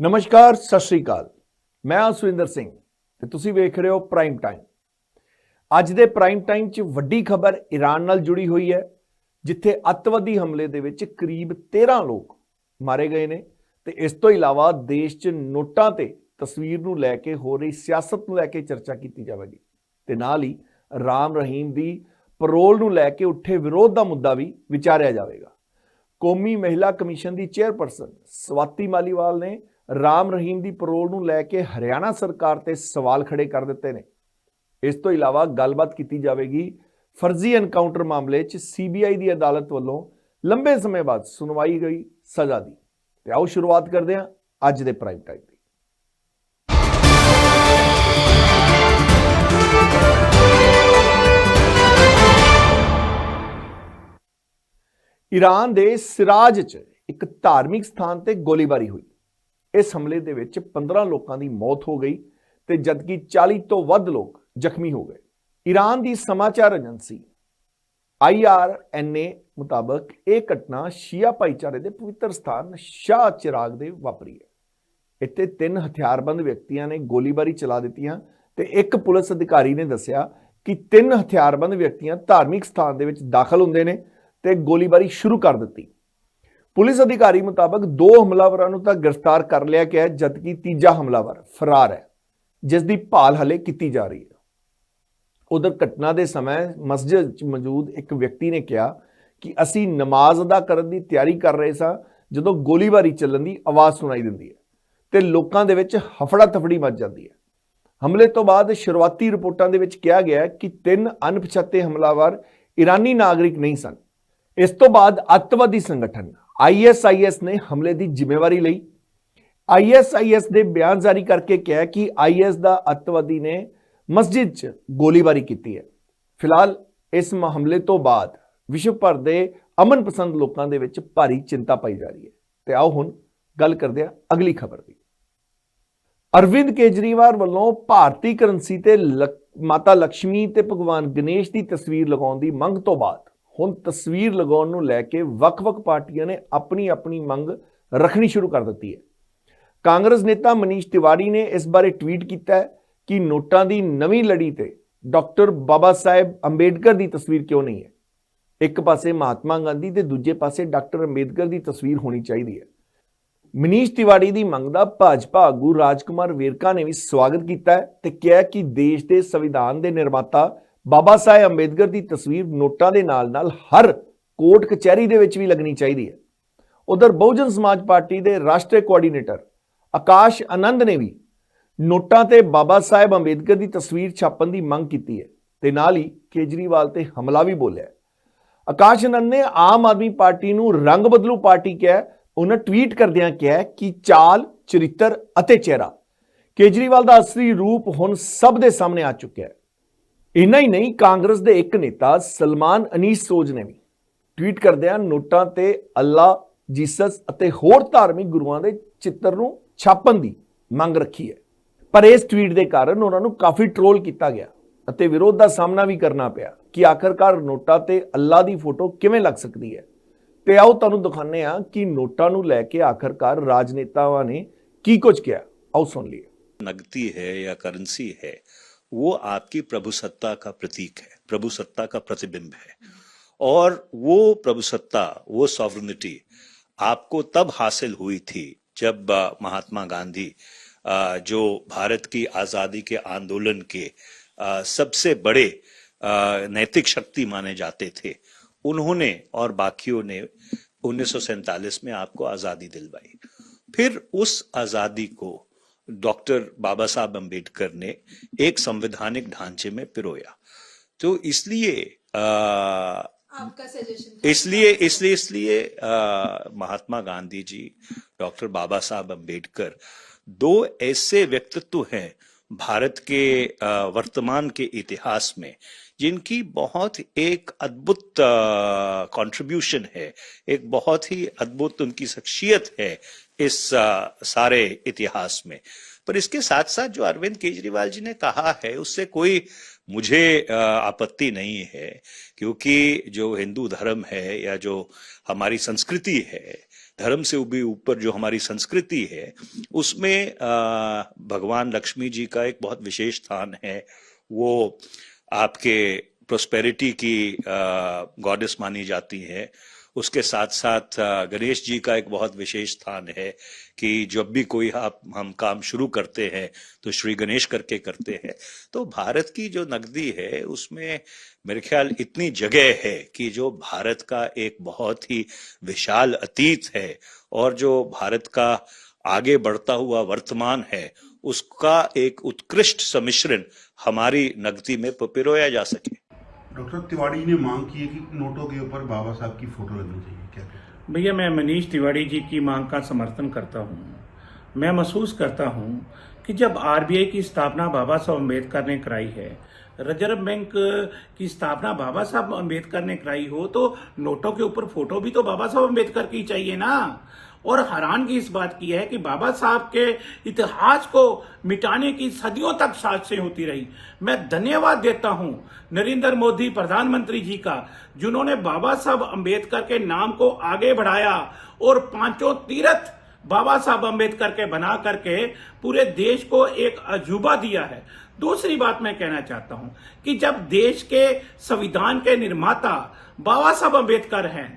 ਨਮਸਕਾਰ, ਸਤਿ ਸ਼੍ਰੀ ਅਕਾਲ। ਮੈਂ ਹਾਂ ਸੁਰਿੰਦਰ ਸਿੰਘ ਤੇ ਤੁਸੀਂ ਵੇਖ ਰਹੇ ਹੋ ਪ੍ਰਾਈਮ ਟਾਈਮ ਅੱਜ ਦੇ ਪ੍ਰਾਈਮ ਟਾਈਮ 'ਚ ਵੱਡੀ ਖਬਰ ਈਰਾਨ ਨਾਲ ਜੁੜੀ ਹੋਈ ਹੈ, ਜਿੱਥੇ ਅੱਤਵਾਦੀ ਹਮਲੇ ਦੇ ਵਿੱਚ ਕਰੀਬ 13 ਲੋਕ ਮਾਰੇ ਗਏ ਨੇ ਤੇ ਇਸ ਤੋਂ ਇਲਾਵਾ ਦੇਸ਼ 'ਚ ਨੋਟਾਂ ਤੇ ਤਸਵੀਰ ਨੂੰ ਲੈ ਕੇ ਹੋ ਰਹੀ ਸਿਆਸਤ ਨੂੰ ਲੈ ਕੇ ਚਰਚਾ ਕੀਤੀ ਜਾਵੇਗੀ। ਤੇ ਨਾਲ ਹੀ ਰਾਮ ਰਹੀਮ ਦੀ ਪਰੋਲ ਨੂੰ ਲੈ ਕੇ ਉੱਠੇ ਵਿਰੋਧ ਦਾ ਮੁੱਦਾ ਵੀ ਵਿਚਾਰਿਆ ਜਾਵੇਗਾ। ਕੌਮੀ ਮਹਿਲਾ ਕਮਿਸ਼ਨ ਦੀ ਚੇਅਰਪਰਸਨ ਸਵਾਤੀ ਮਾਲੀਵਾਲ ਨੇ ਰਾਮ ਰਹੀਮ ਦੀ ਪਰੋਲ ਨੂੰ ਲੈ ਕੇ ਹਰਿਆਣਾ ਸਰਕਾਰ ਤੇ ਸਵਾਲ ਖੜੇ ਕਰ ਦਿੱਤੇ ਨੇ। ਇਸ ਤੋਂ ਇਲਾਵਾ ਗੱਲਬਾਤ ਕੀਤੀ ਜਾਵੇਗੀ ਫਰਜ਼ੀ ਐਨਕਾਊਂਟਰ ਮਾਮਲੇ 'ਚ ਸੀਬੀਆਈ ਦੀ ਅਦਾਲਤ ਵੱਲੋਂ ਲੰਬੇ ਸਮੇਂ ਬਾਅਦ ਸੁਣਵਾਈ ਗਈ ਸਜ਼ਾ ਦੀ। ਤੇ ਆਓ ਸ਼ੁਰੂਆਤ ਕਰਦੇ ਹਾਂ ਅੱਜ ਦੇ ਪ੍ਰਾਈਮ ਟਾਈਮ ਦੀ। ਈਰਾਨ ਦੇ ਸਿਰਾਜ 'ਚ ਇੱਕ ਧਾਰਮਿਕ ਸਥਾਨ ਤੇ ਗੋਲੀਬਾਰੀ ਹੋਈ। ਇਸ ਹਮਲੇ ਦੇ ਵਿੱਚ 15 ਲੋਕਾਂ ਦੀ ਮੌਤ ਹੋ ਗਈ ਤੇ ਜਦਕਿ 40 ਤੋਂ ਵੱਧ ਲੋਕ ਜ਼ਖਮੀ ਹੋ ਗਏ। ਈਰਾਨ ਦੀ ਸਮਾਚਾਰ ਏਜੰਸੀ IRNA ਮੁਤਾਬਕ ਇਹ ਘਟਨਾ ਸ਼ੀਆ ਭਾਈਚਾਰੇ ਦੇ ਪਵਿੱਤਰ ਸਥਾਨ ਸ਼ਾਹ ਚਿਰਾਗ ਦੇ ਵਾਪਰੀ ਹੈ। ਇੱਥੇ ਤਿੰਨ ਹਥਿਆਰਬੰਦ ਵਿਅਕਤੀਆਂ ਨੇ ਗੋਲੀਬਾਰੀ ਚਲਾ ਦਿੱਤੀਆਂ ਤੇ ਇੱਕ ਪੁਲਿਸ ਅਧਿਕਾਰੀ ਨੇ ਦੱਸਿਆ ਕਿ ਤਿੰਨ ਹਥਿਆਰਬੰਦ ਵਿਅਕਤੀਆਂ ਧਾਰਮਿਕ ਸਥਾਨ ਦੇ ਵਿੱਚ ਦਾਖਲ ਹੁੰਦੇ ਨੇ ਤੇ ਗੋਲੀਬਾਰੀ ਸ਼ੁਰੂ ਕਰ ਦਿੱਤੀ। ਪੁਲਿਸ ਅਧਿਕਾਰੀ ਮੁਤਾਬਕ ਦੋ ਹਮਲਾਵਰਾਂ ਨੂੰ ਤਾਂ ਗ੍ਰਿਫਤਾਰ ਕਰ ਲਿਆ ਗਿਆ ਹੈ, ਜਦਕਿ ਤੀਜਾ ਹਮਲਾਵਰ ਫਰਾਰ ਹੈ, ਜਿਸ ਦੀ ਭਾਲ ਹਲੇ ਕੀਤੀ ਜਾ ਰਹੀ ਹੈ। ਉਧਰ ਘਟਨਾ ਦੇ ਸਮੇਂ ਮਸਜਿਦ 'ਚ ਮੌਜੂਦ ਇੱਕ ਵਿਅਕਤੀ ਨੇ ਕਿਹਾ ਕਿ ਅਸੀਂ ਨਮਾਜ਼ ਅਦਾ ਕਰਨ ਦੀ ਤਿਆਰੀ ਕਰ ਰਹੇ ਸਾਂ, ਜਦੋਂ ਗੋਲੀਬਾਰੀ ਚੱਲਣ ਦੀ ਆਵਾਜ਼ ਸੁਣਾਈ ਦਿੰਦੀ ਹੈ ਤੇ ਲੋਕਾਂ ਦੇ ਵਿੱਚ ਹਫੜਾ ਤਫੜੀ ਮਚ ਜਾਂਦੀ ਹੈ। ਹਮਲੇ ਤੋਂ ਬਾਅਦ ਸ਼ੁਰੂਆਤੀ ਰਿਪੋਰਟਾਂ ਦੇ ਵਿੱਚ ਕਿਹਾ ਗਿਆ ਕਿ ਤਿੰਨ ਅਣਪਛਾਤੇ ਹਮਲਾਵਰ ਈਰਾਨੀ ਨਾਗਰਿਕ ਨਹੀਂ ਸਨ। ਇਸ ਤੋਂ ਬਾਅਦ ਅੱਤਵਾਦੀ ਸੰਗਠਨ ISIS ਨੇ ਹਮਲੇ ਦੀ ਜ਼ਿੰਮੇਵਾਰੀ ਲਈ ISIS ਦੇ ਬਿਆਨ ਜਾਰੀ ਕਰਕੇ ਕਿਹਾ ਕਿ IS ਦਾ ਅੱਤਵਾਦੀ ਨੇ ਮਸਜਿਦ 'ਚ ਗੋਲੀਬਾਰੀ ਕੀਤੀ ਹੈ। ਫਿਲਹਾਲ ਇਸ ਹਮਲੇ ਤੋਂ ਬਾਅਦ ਵਿਸ਼ਵ ਭਰ ਦੇ ਅਮਨ ਪਸੰਦ ਲੋਕਾਂ ਦੇ ਵਿੱਚ ਭਾਰੀ ਚਿੰਤਾ ਪਾਈ ਜਾ ਰਹੀ ਹੈ। ਤੇ ਆਓ ਹੁਣ ਗੱਲ ਕਰਦੇ ਹਾਂ ਅਗਲੀ ਖਬਰ ਦੀ। ਅਰਵਿੰਦ ਕੇਜਰੀਵਾਲ ਵੱਲੋਂ ਭਾਰਤੀ ਕਰੰਸੀ ਤੇ ਲਕ- ਮਾਤਾ ਲక్ష్ਮੀ ਤੇ ਭਗਵਾਨ ਗਣੇਸ਼ ਦੀ ਤਸਵੀਰ ਲਗਾਉਣ ਦੀ ਮੰਗ ਤੋਂ ਬਾਅਦ ਹੁਣ ਤਸਵੀਰ ਲਗਾਉਣ ਨੂੰ ਲੈ ਕੇ ਵੱਖ-ਵੱਖ ਪਾਰਟੀਆਂ ਨੇ ਆਪਣੀ ਆਪਣੀ ਮੰਗ ਰੱਖਣੀ ਸ਼ੁਰੂ ਕਰ ਦਿੱਤੀ ਹੈ। ਕਾਂਗਰਸ ਨੇਤਾ ਮਨੀਸ਼ ਤਿਵਾੜੀ ਨੇ ਇਸ ਬਾਰੇ ਟਵੀਟ ਕੀਤਾ ਕਿ ਨੋਟਾਂ ਦੀ ਨਵੀਂ ਲੜੀ ਤੇ ਡਾਕਟਰ ਬਾਬਾ ਸਾਹਿਬ ਅੰਬੇਡਕਰ ਦੀ ਤਸਵੀਰ ਕਿਉਂ ਨਹੀਂ ਹੈ? ਇੱਕ ਪਾਸੇ ਮਹਾਤਮਾ ਗਾਂਧੀ ਤੇ ਦੂਜੇ ਪਾਸੇ ਡਾਕਟਰ ਅੰਬੇਡਕਰ ਦੀ ਤਸਵੀਰ ਹੋਣੀ ਚਾਹੀਦੀ ਹੈ। ਮਨੀਸ਼ ਤਿਵਾੜੀ ਦੀ ਮੰਗ ਦਾ ਭਾਜਪਾ ਆਗੂ ਰਾਜਕੁਮਾਰ ਵੇਰਕਾ ਨੇ ਵੀ ਸਵਾਗਤ ਕੀਤਾ ਹੈ ਤੇ ਕਿਹਾ ਕਿ ਦੇਸ਼ ਦੇ ਸੰਵਿਧਾਨ ਦੇ ਨਿਰਮਾਤਾ ਬਾਬਾ ਸਾਹਿਬ ਅੰਬੇਦਕਰ ਦੀ ਤਸਵੀਰ ਨੋਟਾਂ ਦੇ ਨਾਲ-ਨਾਲ ਹਰ ਕੋਰਟ ਕਚਹਿਰੀ ਦੇ ਵਿੱਚ ਵੀ ਲੱਗਣੀ ਚਾਹੀਦੀ ਹੈ। ਉਧਰ ਬਹੁਜਨ ਸਮਾਜ ਪਾਰਟੀ ਦੇ ਰਾਸ਼ਟਰੀ ਕੋਆਰਡੀਨੇਟਰ ਆਕਾਸ਼ ਆਨੰਦ ਨੇ ਵੀ ਨੋਟਾਂ ਤੇ ਬਾਬਾ ਸਾਹਿਬ ਅੰਬੇਦਕਰ ਦੀ ਤਸਵੀਰ ਛਾਪਣ ਦੀ ਮੰਗ ਕੀਤੀ ਹੈ ਤੇ ਨਾਲ ਹੀ ਕੇਜਰੀਵਾਲ ਤੇ ਹਮਲਾ ਵੀ ਬੋਲਿਆ ਆਕਾਸ਼ ਆਨੰਦ ਨੇ ਆਮ ਆਦਮੀ ਪਾਰਟੀ ਨੂੰ ਰੰਗ ਬਦਲੂ ਪਾਰਟੀ ਕਿਹਾ ਉਹਨਾਂ ਟਵੀਟ ਕਰਦਿਆਂ ਕਿਹਾ ਕਿ ਚਾਲ, ਚਰਿੱਤਰ ਅਤੇ ਚਿਹਰਾ ਕੇਜਰੀਵਾਲ ਦਾ ਅਸਲੀ ਰੂਪ ਹੁਣ ਸਭ ਦੇ ਸਾਹਮਣੇ ਆ ਚੁੱਕਿਆ ਹੈ। ਇੰਨਾ ਹੀ ਨਹੀਂ, ਕਾਂਗਰਸ ਦੇ ਇੱਕ ਨੇਤਾ ਸਲਮਾਨ ਅਨੀਸ ਸੋਜ ਨੇ ਵੀ ਟਵੀਟ ਕਰਦਿਆਂ ਨੋਟਾਂ ਤੇ ਅੱਲਾ, ਜੀਸਸ ਅਤੇ ਹੋਰ ਧਾਰਮਿਕ ਗੁਰੂਆਂ ਦੇ ਚਿੱਤਰ ਨੂੰ ਛਾਪਣ ਦੀ ਮੰਗ ਰੱਖੀ ਹੈ। ਪਰ ਇਸ ਟਵੀਟ ਦੇ ਕਾਰਨ ਉਹਨਾਂ ਨੂੰ ਕਾਫੀ ਟ੍ਰੋਲ ਕੀਤਾ ਗਿਆ ਅਤੇ ਵਿਰੋਧ ਦਾ ਸਾਹਮਣਾ ਵੀ ਕਰਨਾ ਪਿਆ ਕਿ ਆਖਰਕਾਰ ਨੋਟਾਂ ਤੇ ਅੱਲਾ ਦੀ ਫੋਟੋ ਕਿਵੇਂ ਲੱਗ ਸਕਦੀ ਹੈ। ਤੇ ਆਓ ਤੁਹਾਨੂੰ ਦਿਖਾਉਂਦੇ ਆ ਕਿ ਨੋਟਾਂ ਨੂੰ ਲੈ ਕੇ ਆਖਰਕਾਰ ਰਾਜਨੇਤਾਵਾਂ ਨੇ ਕੀ ਕੁਝ ਕਿਹਾ। ਆਓ ਸੁਣ ਲਈਏ। ਨਗਦੀ ਹੈ ਜਾਂ ਕਰੰਸੀ ਹੈ? वो आपकी प्रभुसत्ता का प्रतीक है, प्रभुसत्ता का प्रतिबिंब है। और वो प्रभुसत्ता, वो सॉवरनिटी आपको तब हासिल हुई थी जब महात्मा गांधी जो भारत की आज़ादी के आंदोलन के सबसे बड़े नैतिक शक्ति माने जाते थे। उन्होंने और बाकियों ने 1947 में आपको आज़ादी दिलवाई। फिर उस आज़ादी को डॉक्टर बाबा साहब अंबेडकर ने एक संवैधानिक ढांचे में पिरोया। तो इसलिए इसलिए इसलिए इसलिए महात्मा गांधी जी डॉक्टर बाबा साहब अंबेडकर दो ऐसे व्यक्तित्व हैं भारत के आ, वर्तमान के इतिहास में जिनकी बहुत एक अद्भुत कंट्रीब्यूशन है एक बहुत ही अद्भुत उनकी शख्सियत है इस सारे इतिहास में। पर इसके साथ साथ जो अरविंद केजरीवाल जी ने कहा है, उससे कोई मुझे आपत्ति नहीं है, क्योंकि जो हिंदू धर्म है या जो हमारी संस्कृति है, धर्म से भी ऊपर जो हमारी संस्कृति है, उसमें भगवान लक्ष्मी जी का एक बहुत विशेष स्थान है। वो आपके प्रोस्पेरिटी की गॉडेस मानी जाती है। उसके साथ साथ गणेश जी का एक बहुत विशेष स्थान है कि जब भी कोई आप, हम काम शुरू करते हैं तो श्री गणेश करके करते हैं। तो भारत की जो नकदी है, उसमें मेरे ख्याल इतनी जगह है कि जो भारत का एक बहुत ही विशाल अतीत है और जो भारत का आगे बढ़ता हुआ वर्तमान है, उसका एक उत्कृष्ट सम्मिश्रण हमारी नगदी में पिरोया जा सके। डॉक्टर तिवाड़ी ने मांग की है कि नोटों के ऊपर बाबा साहब की फ़ोटो लगनी चाहिए, क्या भैया, मैं मनीष तिवाड़ी जी की मांग का समर्थन करता हूँ। मैं महसूस करता हूँ कि जब आरबीआई की स्थापना बाबा साहब अंबेडकर ने कराई है, रिज़र्व बैंक की स्थापना बाबा साहब अंबेडकर ने कराई हो तो नोटों के ऊपर फ़ोटो भी तो बाबा साहब अंबेडकर की चाहिए ना। और हैरान की इस बात की है कि बाबा साहब के इतिहास को मिटाने की सदियों तक साजिशें होती रही। मैं धन्यवाद देता हूँ नरेंद्र मोदी प्रधानमंत्री जी का, जिन्होंने बाबा साहब अंबेडकर के नाम को आगे बढ़ाया और पाँचों तीर्थ बाबा साहब अंबेडकर के बना करके पूरे देश को एक अजूबा दिया है। दूसरी बात मैं कहना चाहता हूँ कि जब देश के संविधान के निर्माता बाबा साहब अंबेडकर हैं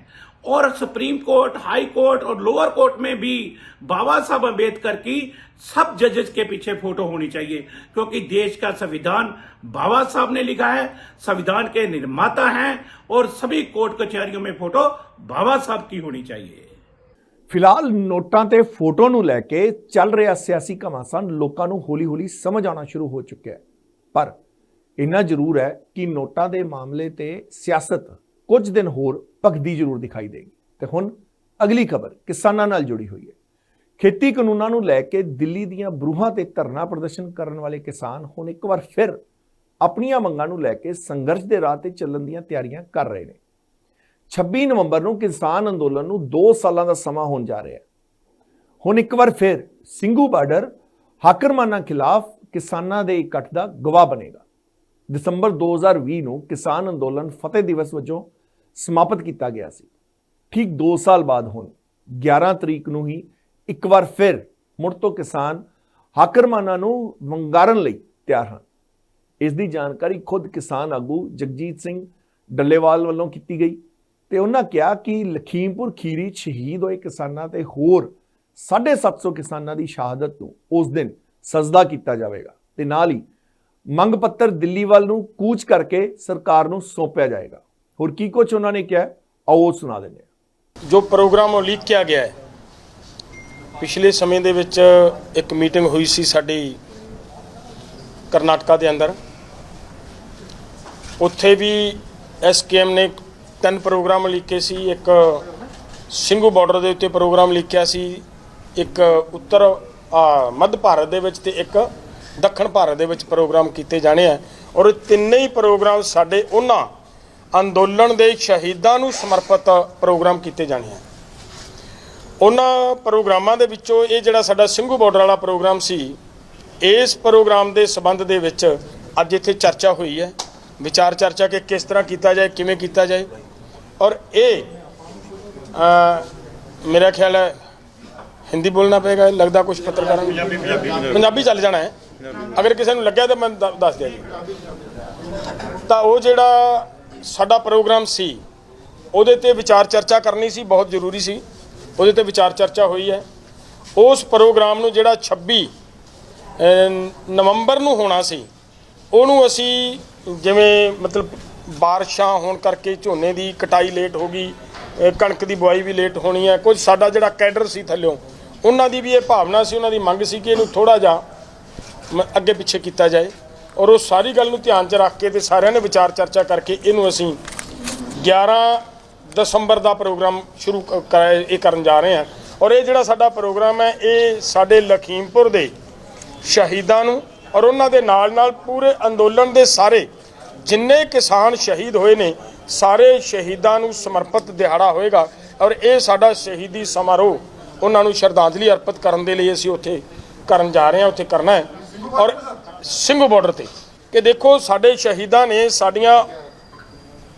और सुप्रीम कोर्ट हाई कोर्ट और लोअर कोर्ट में भी बाबा साहब अंबेडकर की सब जजेस के पीछे फोटो होनी चाहिए क्योंकि देश का संविधान बाबा साहब ने लिखा है संविधान के निर्माता हैं और सभी कोर्ट कचहरियों में फोटो बाबा साहब की होनी चाहिए ਫਿਲਹਾਲ ਨੋਟਾਂ ਤੇ ਫੋਟੋ ਨੂੰ ਲੈ ਕੇ ਚੱਲ ਰਿਹਾ ਸਿਆਸੀ ਘਮਾਸਾਨ ਲੋਕਾਂ ਨੂੰ ਹੌਲੀ-ਹੌਲੀ ਸਮਝ ਆਉਣਾ ਸ਼ੁਰੂ ਹੋ ਚੁੱਕਿਆ ਹੈ ਪਰ ਇੰਨਾ ਜ਼ਰੂਰ ਹੈ ਕਿ ਨੋਟਾਂ ਦੇ ਮਾਮਲੇ ਤੇ ਸਿਆਸਤ ਕੁਝ ਦਿਨ ਹੋਰ ਭਗਦੀ ਜ਼ਰੂਰ ਦਿਖਾਈ ਦੇਗੀ। ਤੇ ਹੁਣ ਅਗਲੀ ਖਬਰ ਕਿਸਾਨਾਂ ਨਾਲ ਜੁੜੀ ਹੋਈ ਹੈ। ਖੇਤੀ ਕਾਨੂੰਨਾਂ ਨੂੰ ਲੈ ਕੇ ਦਿੱਲੀ ਦੀਆਂ ਬਰੂਹਾਂ ਤੇ ਧਰਨਾ ਪ੍ਰਦਰਸ਼ਨ ਕਰਨ ਵਾਲੇ ਕਿਸਾਨ ਹੁਣ ਇੱਕ ਵਾਰ ਫਿਰ ਆਪਣੀਆਂ ਮੰਗਾਂ ਨੂੰ ਲੈ ਕੇ ਸੰਘਰਸ਼ ਦੇ ਰਾਹ ਤੇ ਚੱਲਣ ਦੀਆਂ ਤਿਆਰੀਆਂ ਕਰ ਰਹੇ ਨੇ। 26 ਨਵੰਬਰ ਨੂੰ ਕਿਸਾਨ ਅੰਦੋਲਨ ਨੂੰ 2 ਸਾਲਾਂ ਦਾ ਸਮਾਂ ਹੋਣ ਜਾ ਰਿਹਾ ਹੈ। ਹੁਣ ਇੱਕ ਵਾਰ ਫਿਰ ਸਿੰਘੂ ਬਾਰਡਰ ਹਾਕਰਮਾਨਾਂ ਖਿਲਾਫ ਕਿਸਾਨਾਂ ਦੇ ਇਕੱਠ ਦਾ ਗਵਾਹ ਬਣੇਗਾ। ਦਸੰਬਰ 2020 ਨੂੰ ਕਿਸਾਨ ਅੰਦੋਲਨ ਫਤਿਹ ਦਿਵਸ ਵਜੋਂ ਸਮਾਪਤ ਕੀਤਾ ਗਿਆ ਸੀ। ਠੀਕ 2 ਸਾਲ ਬਾਅਦ ਹੁਣ 11 ਤਰੀਕ ਨੂੰ ਹੀ ਇੱਕ ਵਾਰ ਫਿਰ ਮੁੜ ਤੋਂ ਕਿਸਾਨ ਹਾਕਰਮਾਨਾਂ ਨੂੰ ਵੰਗਾਰਨ ਲਈ ਤਿਆਰ ਹਨ। ਇਸ ਦੀ ਜਾਣਕਾਰੀ ਖੁਦ ਕਿਸਾਨ ਆਗੂ ਜਗਜੀਤ ਸਿੰਘ ਡੱਲੇਵਾਲ ਵੱਲੋਂ ਕੀਤੀ ਗਈ ਤੇ ਉਹਨਾਂ ਕਿਹਾ ਕਿ ਲਖੀਮਪੁਰ ਖੀਰੀ ਸ਼ਹੀਦ ਹੋਏ ਕਿਸਾਨਾਂ ਤੇ ਹੋਰ 750 ਕਿਸਾਨਾਂ ਦੀ ਸ਼ਹਾਦਤ ਨੂੰ ਉਸ ਦਿਨ ਸਜਦਾ ਕੀਤਾ ਜਾਵੇਗਾ ਤੇ ਨਾਲ ਹੀ ਮੰਗ ਪੱਤਰ ਦਿੱਲੀ ਵੱਲ ਨੂੰ ਕੂਚ ਕਰਕੇ ਸਰਕਾਰ ਨੂੰ ਸੌਂਪਿਆ ਜਾਏਗਾ। ਹੋਰ ਕੀ ਕੁਝ ਉਹਨਾਂ ਨੇ ਕਿਹਾ ਆਓ ਸੁਣਾ ਦਿੰਦੇ ਹਾਂ। ਜੋ ਪ੍ਰੋਗਰਾਮ ਉਹ ਲੀਕ ਗਿਆ ਹੈ, ਪਿਛਲੇ ਸਮੇਂ ਦੇ ਵਿੱਚ ਇੱਕ ਮੀਟਿੰਗ ਹੋਈ ਸੀ ਸਾਡੀ ਕਰਨਾਟਕਾ ਦੇ ਅੰਦਰ। ਉੱਥੇ ਵੀ ਐਸਕੇਐਮ ਨੇ ਤਿੰਨ ਪ੍ਰੋਗਰਾਮ ਲਿਖੇ ਸੀ, ਇੱਕ ਸਿੰਘੂ ਬਾਰਡਰ ਦੇ ਉੱਤੇ ਪ੍ਰੋਗਰਾਮ ਲਿਖਿਆ ਸੀ, ਇੱਕ ਉੱਤਰ ਮੱਧ ਭਾਰਤ ਦੇ ਵਿੱਚ ਤੇ ਇੱਕ ਦੱਖਣ ਭਾਰਤ ਦੇ ਵਿੱਚ ਪ੍ਰੋਗਰਾਮ ਕੀਤੇ ਜਾਣੇ ਆ। ਔਰ ਇਹ ਤਿੰਨੇ ਹੀ ਪ੍ਰੋਗਰਾਮ ਸਾਡੇ ਉਹਨਾਂ ਅੰਦੋਲਨ ਦੇ ਸ਼ਹੀਦਾਂ ਨੂੰ ਸਮਰਪਿਤ ਪ੍ਰੋਗਰਾਮ ਕੀਤੇ ਜਾਣੇ ਆ। ਉਹਨਾਂ ਪ੍ਰੋਗਰਾਮਾਂ ਦੇ ਵਿੱਚੋਂ ਇਹ ਜਿਹੜਾ ਸਾਡਾ ਸਿੰਘੂ ਬਾਰਡਰ ਵਾਲਾ ਪ੍ਰੋਗਰਾਮ ਸੀ ਇਸ ਪ੍ਰੋਗਰਾਮ ਦੇ ਸਬੰਧ ਦੇ ਵਿੱਚ ਅੱਜ ਇੱਥੇ ਚਰਚਾ ਹੋਈ ਹੈ। ਵਿਚਾਰ ਚਰਚਾ ਕਿ ਕਿਸ ਤਰ੍ਹਾਂ ਕੀਤਾ ਜਾਏ ਕਿਵੇਂ ਕੀਤਾ ਜਾਏ। ਔਰ ਇਹ ਮੇਰਾ ਖਿਆਲ ਹੈ ਹਿੰਦੀ ਬੋਲਣਾ ਪਏਗਾ ਲੱਗਦਾ ਕੁਝ ਪੱਤਰਕਾਰਾਂ ਨੂੰ। ਪੰਜਾਬੀ ਚੱਲ ਜਾਣਾ ਹੈ। ਅਗਰ ਕਿਸੇ ਨੂੰ ਲੱਗਿਆ ਤਾਂ ਮੈਂ ਦੱਸ ਦਿਆ ਜੀ। ਤਾਂ ਉਹ ਜਿਹੜਾ ਸਾਡਾ ਪ੍ਰੋਗਰਾਮ ਸੀ, ਉਹਦੇ ਤੇ ਵਿਚਾਰ ਚਰਚਾ ਕਰਨੀ ਸੀ, ਬਹੁਤ ਜ਼ਰੂਰੀ ਸੀ। ਉਹਦੇ ਤੇ ਵਿਚਾਰ ਚਰਚਾ ਹੋਈ ਹੈ। ਉਸ ਪ੍ਰੋਗਰਾਮ ਨੂੰ ਜਿਹੜਾ 26 ਨਵੰਬਰ ਨੂੰ ਹੋਣਾ ਸੀ, ਉਹਨੂੰ ਅਸੀਂ ਜਿਵੇਂ ਮਤਲਬ ਬਾਰਿਸ਼ਾਂ ਹੋਣ ਕਰਕੇ ਝੋਨੇ ਦੀ ਕਟਾਈ ਲੇਟ ਹੋ ਗਈ ਕਣਕ ਦੀ ਬੁਆਈ ਵੀ ਲੇਟ ਹੋਣੀ ਹੈ, ਕੁਝ ਸਾਡਾ ਜਿਹੜਾ ਕੈਡਰ ਸੀ ਥੱਲਿਓਂ, ਉਹਨਾਂ ਦੀ ਵੀ ਇਹ ਭਾਵਨਾ ਸੀ, ਉਹਨਾਂ ਦੀ ਮੰਗ ਸੀ ਕਿ ਇਹਨੂੰ ਥੋੜਾ ਜਿਹਾ ਮ- ਅੱਗੇ ਪਿੱਛੇ ਕੀਤਾ ਜਾਏ। ਔਰ ਉਹ ਸਾਰੀ ਗੱਲ ਨੂੰ ਧਿਆਨ 'ਚ ਰੱਖ ਕੇ ਤੇ ਸਾਰਿਆਂ ਨੇ ਵਿਚਾਰ ਚਰਚਾ ਕਰਕੇ ਇਹਨੂੰ ਅਸੀਂ 11 ਦਸੰਬਰ ਦਾ ਪ੍ਰੋਗਰਾਮ ਸ਼ੁਰੂ ਕ- ਕਰਾਇਆ ਇਹ ਕਰਨ ਜਾ ਰਹੇ ਹਾਂ। ਔਰ ਇਹ ਜਿਹੜਾ ਸਾਡਾ ਪ੍ਰੋਗਰਾਮ ਹੈ, ਇਹ ਸਾਡੇ ਲਖੀਮਪੁਰ ਦੇ ਸ਼ਹੀਦਾਂ ਨੂੰ ਔਰ ਉਹਨਾਂ ਦੇ ਨਾਲ ਨਾਲ ਪੂਰੇ ਅੰਦੋਲਨ ਦੇ ਸਾਰੇ ਜਿੰਨੇ ਕਿਸਾਨ ਸ਼ਹੀਦ ਹੋਏ ਨੇ, ਸਾਰੇ ਸ਼ਹੀਦਾਂ ਨੂੰ ਸਮਰਪਿਤ ਦਿਹਾੜਾ ਹੋਏਗਾ। ਔਰ ਇਹ ਸਾਡਾ ਸ਼ਹੀਦੀ ਸਮਾਰੋਹ ਉਹਨਾਂ ਨੂੰ ਸ਼ਰਧਾਂਜਲੀ ਅਰਪਿਤ ਕਰਨ ਦੇ ਲਈ ਅਸੀਂ ਉੱਥੇ ਕਰਨ ਜਾ ਰਹੇ ਹਾਂ, ਉੱਥੇ ਕਰਨਾ ਹੈ। ਔਰ ਸਿੰਘੂ ਬਾਰਡਰ ਤੇ ਕਿ ਦੇਖੋ ਸਾਡੇ ਸ਼ਹੀਦਾਂ ਨੇ ਸਾਡੀਆਂ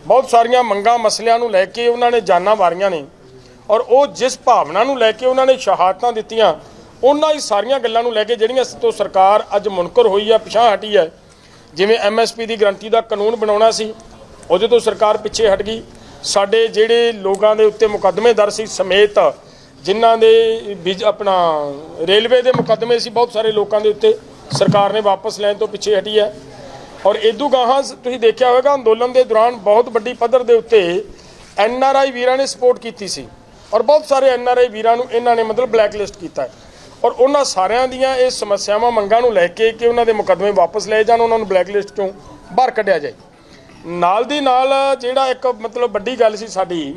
ਬਹੁਤ ਸਾਰੀਆਂ ਮੰਗਾਂ ਮਸਲਿਆਂ ਨੂੰ ਲੈ ਕੇ ਉਹਨਾਂ ਨੇ ਜਾਨਾਂ ਵਾਰੀਆਂ ਨੇ ਔਰ ਉਹ ਜਿਸ ਭਾਵਨਾ ਨੂੰ ਲੈ ਕੇ ਉਹਨਾਂ ਨੇ ਸ਼ਹਾਦਤਾਂ ਦਿੱਤੀਆਂ, ਉਹਨਾਂ ਹੀ ਸਾਰੀਆਂ ਗੱਲਾਂ ਨੂੰ ਲੈ ਕੇ ਜਿਹੜੀਆਂ ਤੋਂ ਸਰਕਾਰ ਅੱਜ ਮੁਨਕਰ ਹੋਈ ਹੈ, ਪਿਛਾਂਹ ਹਟੀ ਹੈ, ਜਿਵੇਂ ਐਮਐਸਪੀ ਦੀ ਗਰੰਟੀ ਦਾ ਕਾਨੂੰਨ ਬਣਾਉਣਾ ਸੀ, ਉਹਦੇ ਤੋਂ ਸਰਕਾਰ ਪਿੱਛੇ ਹਟ ਗਈ। ਸਾਡੇ ਜਿਹੜੇ ਲੋਕਾਂ ਦੇ ਉੱਤੇ ਮੁਕੱਦਮੇ ਦਰਜ ਸੀ ਸਮੇਤ, ਜਿਨ੍ਹਾਂ ਦੇ ਬਿਜ ਆਪਣਾ ਰੇਲਵੇ ਦੇ ਮੁਕੱਦਮੇ ਸੀ ਬਹੁਤ ਸਾਰੇ ਲੋਕਾਂ ਦੇ ਉੱਤੇ ਸਰਕਾਰ ਨੇ ਵਾਪਸ ਲੈਣ ਤੋਂ ਪਿੱਛੇ ਹਟੀ ਹੈ। ਔਰ ਇਦੂ ਗਾਹਾਂ ਤੁਸੀਂ ਦੇਖਿਆ ਹੋਵੇਗਾ, ਅੰਦੋਲਨ ਦੇ ਦੌਰਾਨ ਬਹੁਤ ਵੱਡੀ ਪੱਧਰ ਦੇ ਉੱਤੇ ਐੱਨ ਆਰ ਆਈ ਵੀਰਾਂ ਨੇ ਸਪੋਰਟ ਕੀਤੀ ਸੀ। ਔਰ ਬਹੁਤ ਸਾਰੇ ਐੱਨ ਆਰ ਆਈ ਵੀਰਾਂ ਨੂੰ ਇਹਨਾਂ ਨੇ ਮਤਲਬ ਬਲੈਕਲਿਸਟ ਕੀਤਾ ਔਰ ਉਹਨਾਂ ਸਾਰਿਆਂ ਦੀਆਂ ਇਹ ਸਮੱਸਿਆਵਾਂ ਮੰਗਾਂ ਨੂੰ ਲੈ ਕੇ ਕਿ ਉਹਨਾਂ ਦੇ ਮੁਕੱਦਮੇ ਵਾਪਸ ਲਏ ਜਾਣ, ਉਹਨਾਂ ਨੂੰ ਬਲੈਕਲਿਸਟ ਚੋਂ ਬਾਹਰ ਕੱਢਿਆ ਜਾਏ। ਨਾਲ ਦੀ ਨਾਲ ਜਿਹੜਾ ਇੱਕ ਮਤਲਬ ਵੱਡੀ ਗੱਲ ਸੀ ਸਾਡੀ,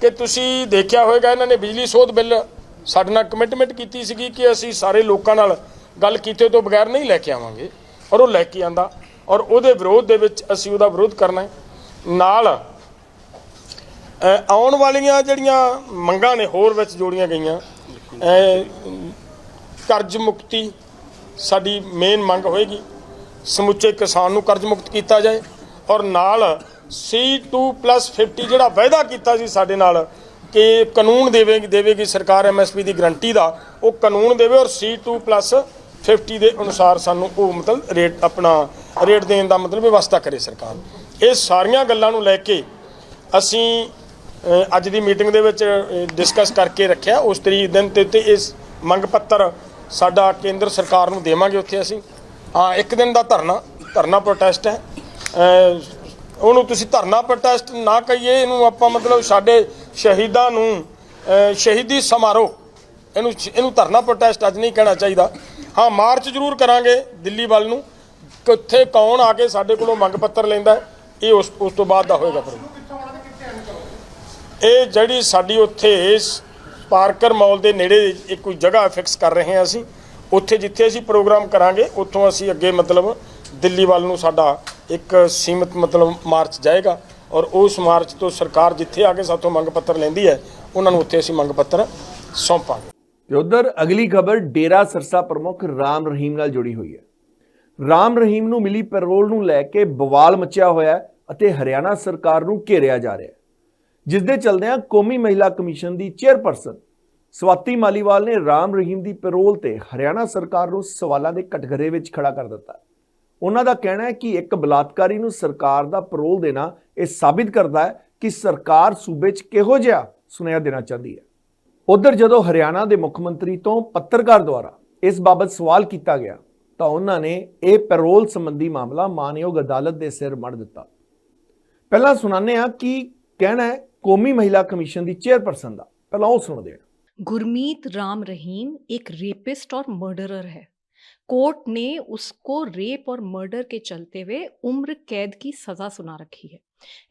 ਕਿ ਤੁਸੀਂ ਦੇਖਿਆ ਹੋਵੇਗਾ ਇਹਨਾਂ ਨੇ ਬਿਜਲੀ ਸੋਧ ਬਿੱਲ ਸਾਡੇ ਨਾਲ ਕਮਿਟਮੈਂਟ ਕੀਤੀ ਸੀਗੀ ਕਿ ਅਸੀਂ ਸਾਰੇ ਲੋਕਾਂ ਨਾਲ ਗੱਲ ਕੀਤੇ ਤੋਂ ਬਗੈਰ ਨਹੀਂ ਲੈ ਕੇ ਆਵਾਂਗੇ। ਔਰ ਉਹ ਲੈ ਕੇ ਆਂਦਾ। ਔਰ ਉਹਦੇ ਵਿਰੋਧ ਦੇ ਵਿੱਚ ਅਸੀਂ ਉਹਦਾ ਵਿਰੋਧ ਕਰਨਾ ਹੈ। ਨਾਲ ਆਉਣ ਵਾਲੀਆਂ ਜਿਹੜੀਆਂ ਮੰਗਾਂ ਨੇ, ਹੋਰ ਵਿੱਚ ਜੋੜੀਆਂ ਗਈਆਂ। ਕਰਜ਼ ਮੁਕਤੀ ਸਾਡੀ ਮੇਨ ਮੰਗ ਹੋਏਗੀ। ਸਮੁੱਚੇ ਕਿਸਾਨ ਨੂੰ ਕਰਜ਼ ਮੁਕਤ ਕੀਤਾ ਜਾਏ। ਔਰ ਨਾਲ C2+50 ਜਿਹੜਾ ਵਾਅਦਾ ਕੀਤਾ ਸੀ ਸਾਡੇ ਨਾਲ ਕਿ ਕਾਨੂੰਨ ਦੇਵੇਗੀ ਦੇਵੇਗੀ ਸਰਕਾਰ ਐਮਐਸਪੀ ਦੀ ਗਰੰਟੀ ਦਾ, ਉਹ ਕਾਨੂੰਨ ਦੇਵੇ ਔਰ C2+50 ਦੇ ਅਨੁਸਾਰ ਸਾਨੂੰ ਉਹ ਮਤਲਬ ਰੇਟ ਆਪਣਾ, ਰੇਟ ਦੇਣ ਦਾ ਮਤਲਬ ਵਿਵਸਥਾ ਕਰੇ ਸਰਕਾਰ। ਇਹ ਸਾਰੀਆਂ ਗੱਲਾਂ ਨੂੰ ਲੈ ਕੇ ਅਸੀਂ ਅੱਜ ਦੀ ਮੀਟਿੰਗ ਦੇ ਵਿੱਚ ਡਿਸਕਸ ਕਰਕੇ ਰੱਖਿਆ। ਉਸ ਤਰੀਕ ਦਿਨ ਤੇ ਉੱਤੇ ਇਸ ਮੰਗ ਪੱਤਰ ਸਾਡਾ ਕੇਂਦਰ ਸਰਕਾਰ ਨੂੰ ਦੇਵਾਂਗੇ ਉੱਥੇ ਅਸੀਂ। ਹਾਂ, ਇੱਕ ਦਿਨ ਦਾ ਧਰਨਾ ਧਰਨਾ ਪ੍ਰੋਟੈਸਟ ਹੈ। ਉਹਨੂੰ ਤੁਸੀਂ ਧਰਨਾ ਪ੍ਰੋਟੈਸਟ ਨਾ ਕਹੀਏ, ਇਹਨੂੰ ਆਪਾਂ ਮਤਲਬ ਸਾਡੇ ਸ਼ਹੀਦਾਂ ਨੂੰ ਸ਼ਹੀਦੀ ਸਮਾਰੋਹ। ਇਹਨੂੰ ਇਹਨੂੰ ਧਰਨਾ ਪ੍ਰੋਟੈਸਟ ਅੱਜ ਨਹੀਂ ਕਹਿਣਾ ਚਾਹੀਦਾ। ਹਾਂ, ਮਾਰਚ ਜ਼ਰੂਰ ਕਰਾਂਗੇ ਦਿੱਲੀ ਵੱਲ ਨੂੰ। ਕਿੱਥੇ ਕੌਣ ਆ ਕੇ ਸਾਡੇ ਕੋਲੋਂ ਮੰਗ ਪੱਤਰ ਲੈਂਦਾ, ਇਹ ਉਸ ਉਸ ਤੋਂ ਬਾਅਦ ਦਾ ਹੋਏਗਾ ਫਿਰ ਇਹ ਜਿਹੜੀ ਸਾਡੀ ਉੱਥੇ ਇਸ ਪਾਰਕਰ ਮਾਲ ਦੇ ਨੇੜੇ ਇੱਕ ਕੋਈ ਜਗ੍ਹਾ ਫਿਕਸ ਕਰ ਰਹੇ ਹਾਂ ਅਸੀਂ, ਉੱਥੇ ਜਿੱਥੇ ਅਸੀਂ ਪ੍ਰੋਗਰਾਮ ਕਰਾਂਗੇ, ਉੱਥੋਂ ਅਸੀਂ ਅੱਗੇ ਮਤਲਬ ਦਿੱਲੀ ਵੱਲ ਨੂੰ ਸਾਡਾ ਇੱਕ ਸੀਮਤ ਮਤਲਬ ਮਾਰਚ ਜਾਏਗਾ। ਔਰ ਉਸ ਮਾਰਚ ਤੋਂ ਸਰਕਾਰ ਜਿੱਥੇ ਆ ਕੇ ਸਾਥੋਂ ਮੰਗ ਪੱਤਰ ਲੈਂਦੀ ਹੈ, ਉਹਨਾਂ ਨੂੰ ਉੱਥੇ ਅਸੀਂ ਮੰਗ ਪੱਤਰ ਸੌਂਪਾਂਗੇ। ਤੇ ਉਧਰ ਅਗਲੀ ਖਬਰ, ਡੇਰਾ ਸਰਸਾ ਪ੍ਰਮੁੱਖ ਰਾਮ ਰਹੀਮ ਨਾਲ ਜੁੜੀ ਹੋਈ ਹੈ। ਰਾਮ ਰਹੀਮ ਨੂੰ ਮਿਲੀ ਪੈਰੋਲ ਨੂੰ ਲੈ ਕੇ ਬਵਾਲ ਮਚਿਆ ਹੋਇਆ ਹੈ ਅਤੇ ਹਰਿਆਣਾ ਸਰਕਾਰ ਨੂੰ ਘੇਰਿਆ ਜਾ ਰਿਹਾ ਹੈ। ਜਿਸ ਦੇ ਚਲਦਿਆਂ ਕੌਮੀ ਮਹਿਲਾ ਕਮਿਸ਼ਨ ਦੀ ਚੇਅਰਪਰਸਨ ਸਵਾਤੀ ਮਾਲੀਵਾਲ ਨੇ ਰਾਮ ਰਹੀਮ ਦੀ ਪੈਰੋਲ ਤੇ ਹਰਿਆਣਾ ਸਰਕਾਰ ਨੂੰ ਸਵਾਲਾਂ ਦੇ ਕਟਘਰੇ ਵਿੱਚ ਖੜਾ ਕਰ ਦਿੱਤਾ। ਉਹਨਾਂ ਦਾ ਕਹਿਣਾ ਹੈ ਕਿ ਇੱਕ ਬਲਾਤਕਾਰੀ ਨੂੰ ਸਰਕਾਰ ਦਾ ਪਰੋਲ ਦੇਣਾ ਇਹ ਸਾਬਿਤ ਕਰਦਾ ਹੈ ਕਿ ਸਰਕਾਰ ਸੂਬੇ 'ਚ ਕਿਹੋ ਜਿਹਾ ਸੁਨੇਹਾ ਦੇਣਾ ਚਾਹੁੰਦੀ ਹੈ। ਉਧਰ ਜਦੋਂ ਹਰਿਆਣਾ ਦੇ ਮੁੱਖ ਮੰਤਰੀ ਤੋਂ ਪੱਤਰਕਾਰ ਦੁਆਰਾ ਇਸ ਬਾਬਤ ਸਵਾਲ ਕੀਤਾ ਗਿਆ, ਤਾਂ ਉਹਨਾਂ ਨੇ ਇਹ ਪੈਰੋਲ ਸੰਬੰਧੀ ਮਾਮਲਾ ਮਾਨਯੋਗ ਅਦਾਲਤ ਦੇ ਸਿਰ ਮੜ ਦਿੱਤਾ। ਪਹਿਲਾਂ ਸੁਣਾਉਂਦੇ ਹਾਂ ਕਿ ਕਹਿਣਾ ਹੈ ਕੌਮੀ ਮਹਿਲਾ ਕਮਿਸ਼ਨ ਦੀ ਚੇਅਰਪਰਸਨ ਦਾ। ਪਹਿਲਾਂ ਉਹ ਸੁਣਦੇ ਹਾਂ। ਗੁਰਮੀਤ ਰਾਮ ਰਹੀਮ ਇੱਕ ਰੇਪਿਸਟ ਔਰ ਮਰਡਰਰ ਹੈ। कोर्ट ने उसको रेप और मर्डर के चलते हुए उम्र कैद की सज़ा सुना रखी है।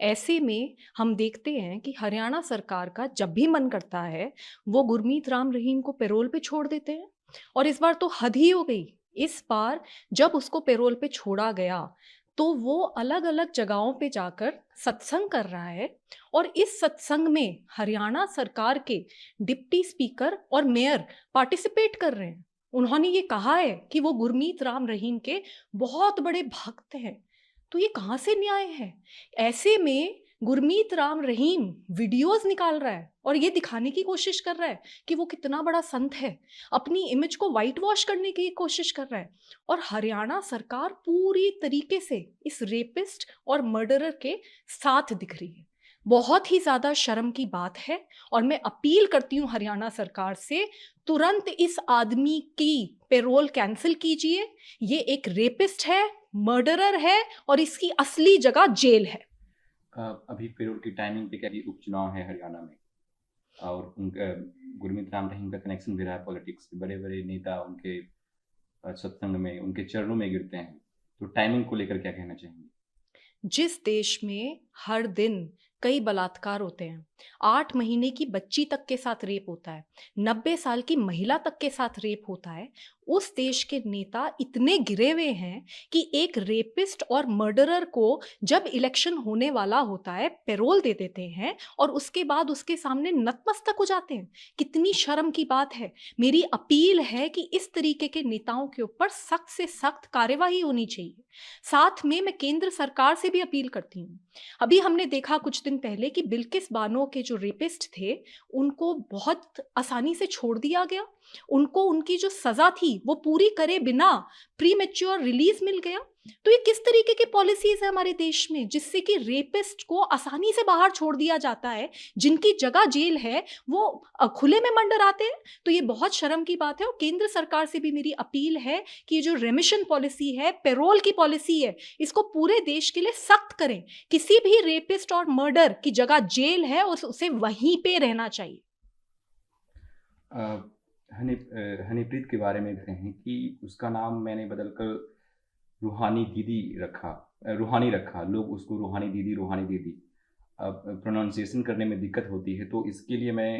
ऐसे में हम देखते हैं कि हरियाणा सरकार का जब भी मन करता है, वो गुरमीत राम रहीम को पेरोल पे छोड़ देते हैं। और इस बार तो हद ही हो गई। इस बार जब उसको पेरोल पे छोड़ा गया तो वो अलग अलग जगहों पे जाकर सत्संग कर रहा है और इस सत्संग में हरियाणा सरकार के डिप्टी स्पीकर और मेयर पार्टिसिपेट कर रहे हैं। उन्होंने ये कहा है कि वो गुरमीत राम रहीम के बहुत बड़े भक्त हैं। तो ये कहाँ से न्याय है? ऐसे में गुरमीत राम रहीम वीडियोस निकाल रहा है और ये दिखाने की कोशिश कर रहा है कि वो कितना बड़ा संत है। अपनी इमेज को वाइट वॉश करने की कोशिश कर रहा है और हरियाणा सरकार पूरी तरीके से इस रेपिस्ट और मर्डरर के साथ दिख रही है। बहुत ही ज़्यादा शर्म की बात है और मैं अपील करती हूँ हरियाणा सरकार से तुरंत इस आदमी की पेरोल कैंसिल कीजिए। ये एक रेपिस्ट है मर्डरर है और इसकी असली जगह जेल है। अभी पेरोल की टाइमिंग पे क्या उपचुनाव है हरियाणा में? और उनका गुरमीत राम रहीम का कनेक्शन भी रहा है पॉलिटिक्स से बड़े बड़े नेता उनके सत्संग में उनके चरणों में गिरते हैं। तो टाइमिंग को लेकर क्या कहना चाहेंगे? जिस देश में हर दिन कई बलात्कार होते हैं। आठ महीने की बच्ची तक के साथ रेप होता है। नब्बे साल की महिला तक के साथ रेप होता है। उस देश के नेता इतने गिरे हुए हैं कि एक रेपिस्ट और मर्डरर को जब इलेक्शन होने वाला होता है, पेरोल दे देते हैं और उसके बाद उसके सामने नतमस्तक हो जाते हैं। कितनी शर्म की बात है। मेरी अपील है कि इस तरीके के नेताओं के ऊपर सख्त से सख्त कार्यवाही होनी चाहिए। साथ में मैं केंद्र सरकार से भी अपील करती हूँ। अभी हमने देखा कुछ दिन पहले कि बिल्किस बानो के जो रेपिस्ट थे, उनको बहुत आसानी से छोड़ दिया गया। उनको उनकी जो सज़ा थी, वो पूरी करे बिना प्री रिलीज़ मिल गया। तो ये किस तरीके की पॉलिसीज़ है हमारे देश में जिससे कि रेपिस्ट को आसानी से बाहर छोड़ दिया जाता है? जिनकी जगह जेल है, वो खुले में मंडर आते हैं? तो ये बहुत शर्म की बात है और केंद्र सरकार से भी मेरी अपील है कि ये जो रेमिशन पॉलिसी है पेरोल की पॉलिसी है, इसको पूरे देश के लिए सख्त करें। किसी भी रेपिस्ट और मर्डर की जगह जेल है और उसे वहीं पे रहना चाहिए। हनी हनीप्रीत के बारे में कहें कि उसका नाम मैंने बदलकर रूहानी दीदी रखा अ, रूहानी रखा लोग उसको रूहानी दीदी रूहानी दीदी अब प्रोनाउंसिएशन करने में दिक्कत होती है तो इसके लिए मैं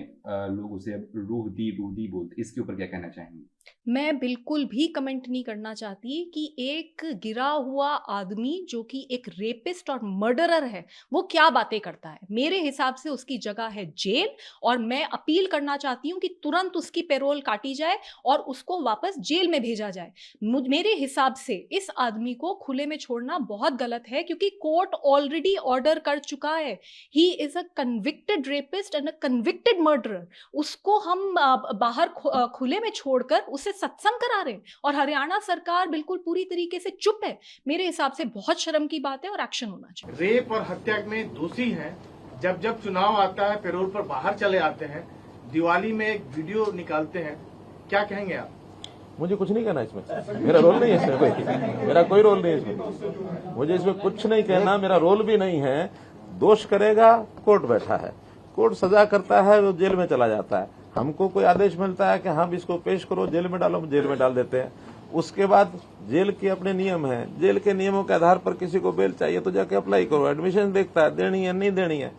लोग उसे अब रूह दी रूह दी बोलते इसके ऊपर क्या कहना चाहेंगे? मैं बिल्कुल भी कमेंट नहीं करना चाहती कि एक गिरा हुआ आदमी जो कि एक रेपिस्ट और मर्डरर है, वो क्या बातें करता है? मेरे हिसाब से उसकी जगह है जेल, और मैं अपील करना चाहती हूँ कि तुरंत उसकी पेरोल काटी जाए और उसको वापस जेल में भेजा जाए। मेरे हिसाब से इस आदमी को खुले में छोड़ना बहुत गलत है, क्योंकि कोर्ट ऑलरेडी ऑर्डर कर चुका है he is a convicted rapist and a convicted murderer उसको हम बाहर खुले में छोड़कर उसे सत्संग करा रहे हैं। और हरियाणा सरकार बिल्कुल पूरी तरीके से चुप है। मेरे हिसाब से बहुत शर्म की बात है और एक्शन होना चाहिए। रेप और हत्या में दोषी हैं। जब जब चुनाव आता है पेरोल पर बाहर चले आते हैं दिवाली में एक वीडियो निकालते हैं। क्या कहेंगे आप? मुझे कुछ नहीं कहना इसमें। मेरा रोल नहीं है इसमें कोई। मेरा कोई रोल नहीं है इसमें। मुझे इसमें कुछ नहीं कहना। मेरा रोल भी नहीं है दोष करेगा कोर्ट बैठा है कोर्ट सजा करता है वो जेल में चला जाता है हमको कोई आदेश मिलता है कि हम इसको पेश करो जेल में डालो हम जेल में डाल देते हैं उसके बाद जेल के अपने नियम हैं जेल के नियमों के आधार पर किसी को बेल चाहिए तो जाके अप्लाई करो एडमिशन देखता है देनी है नहीं देनी है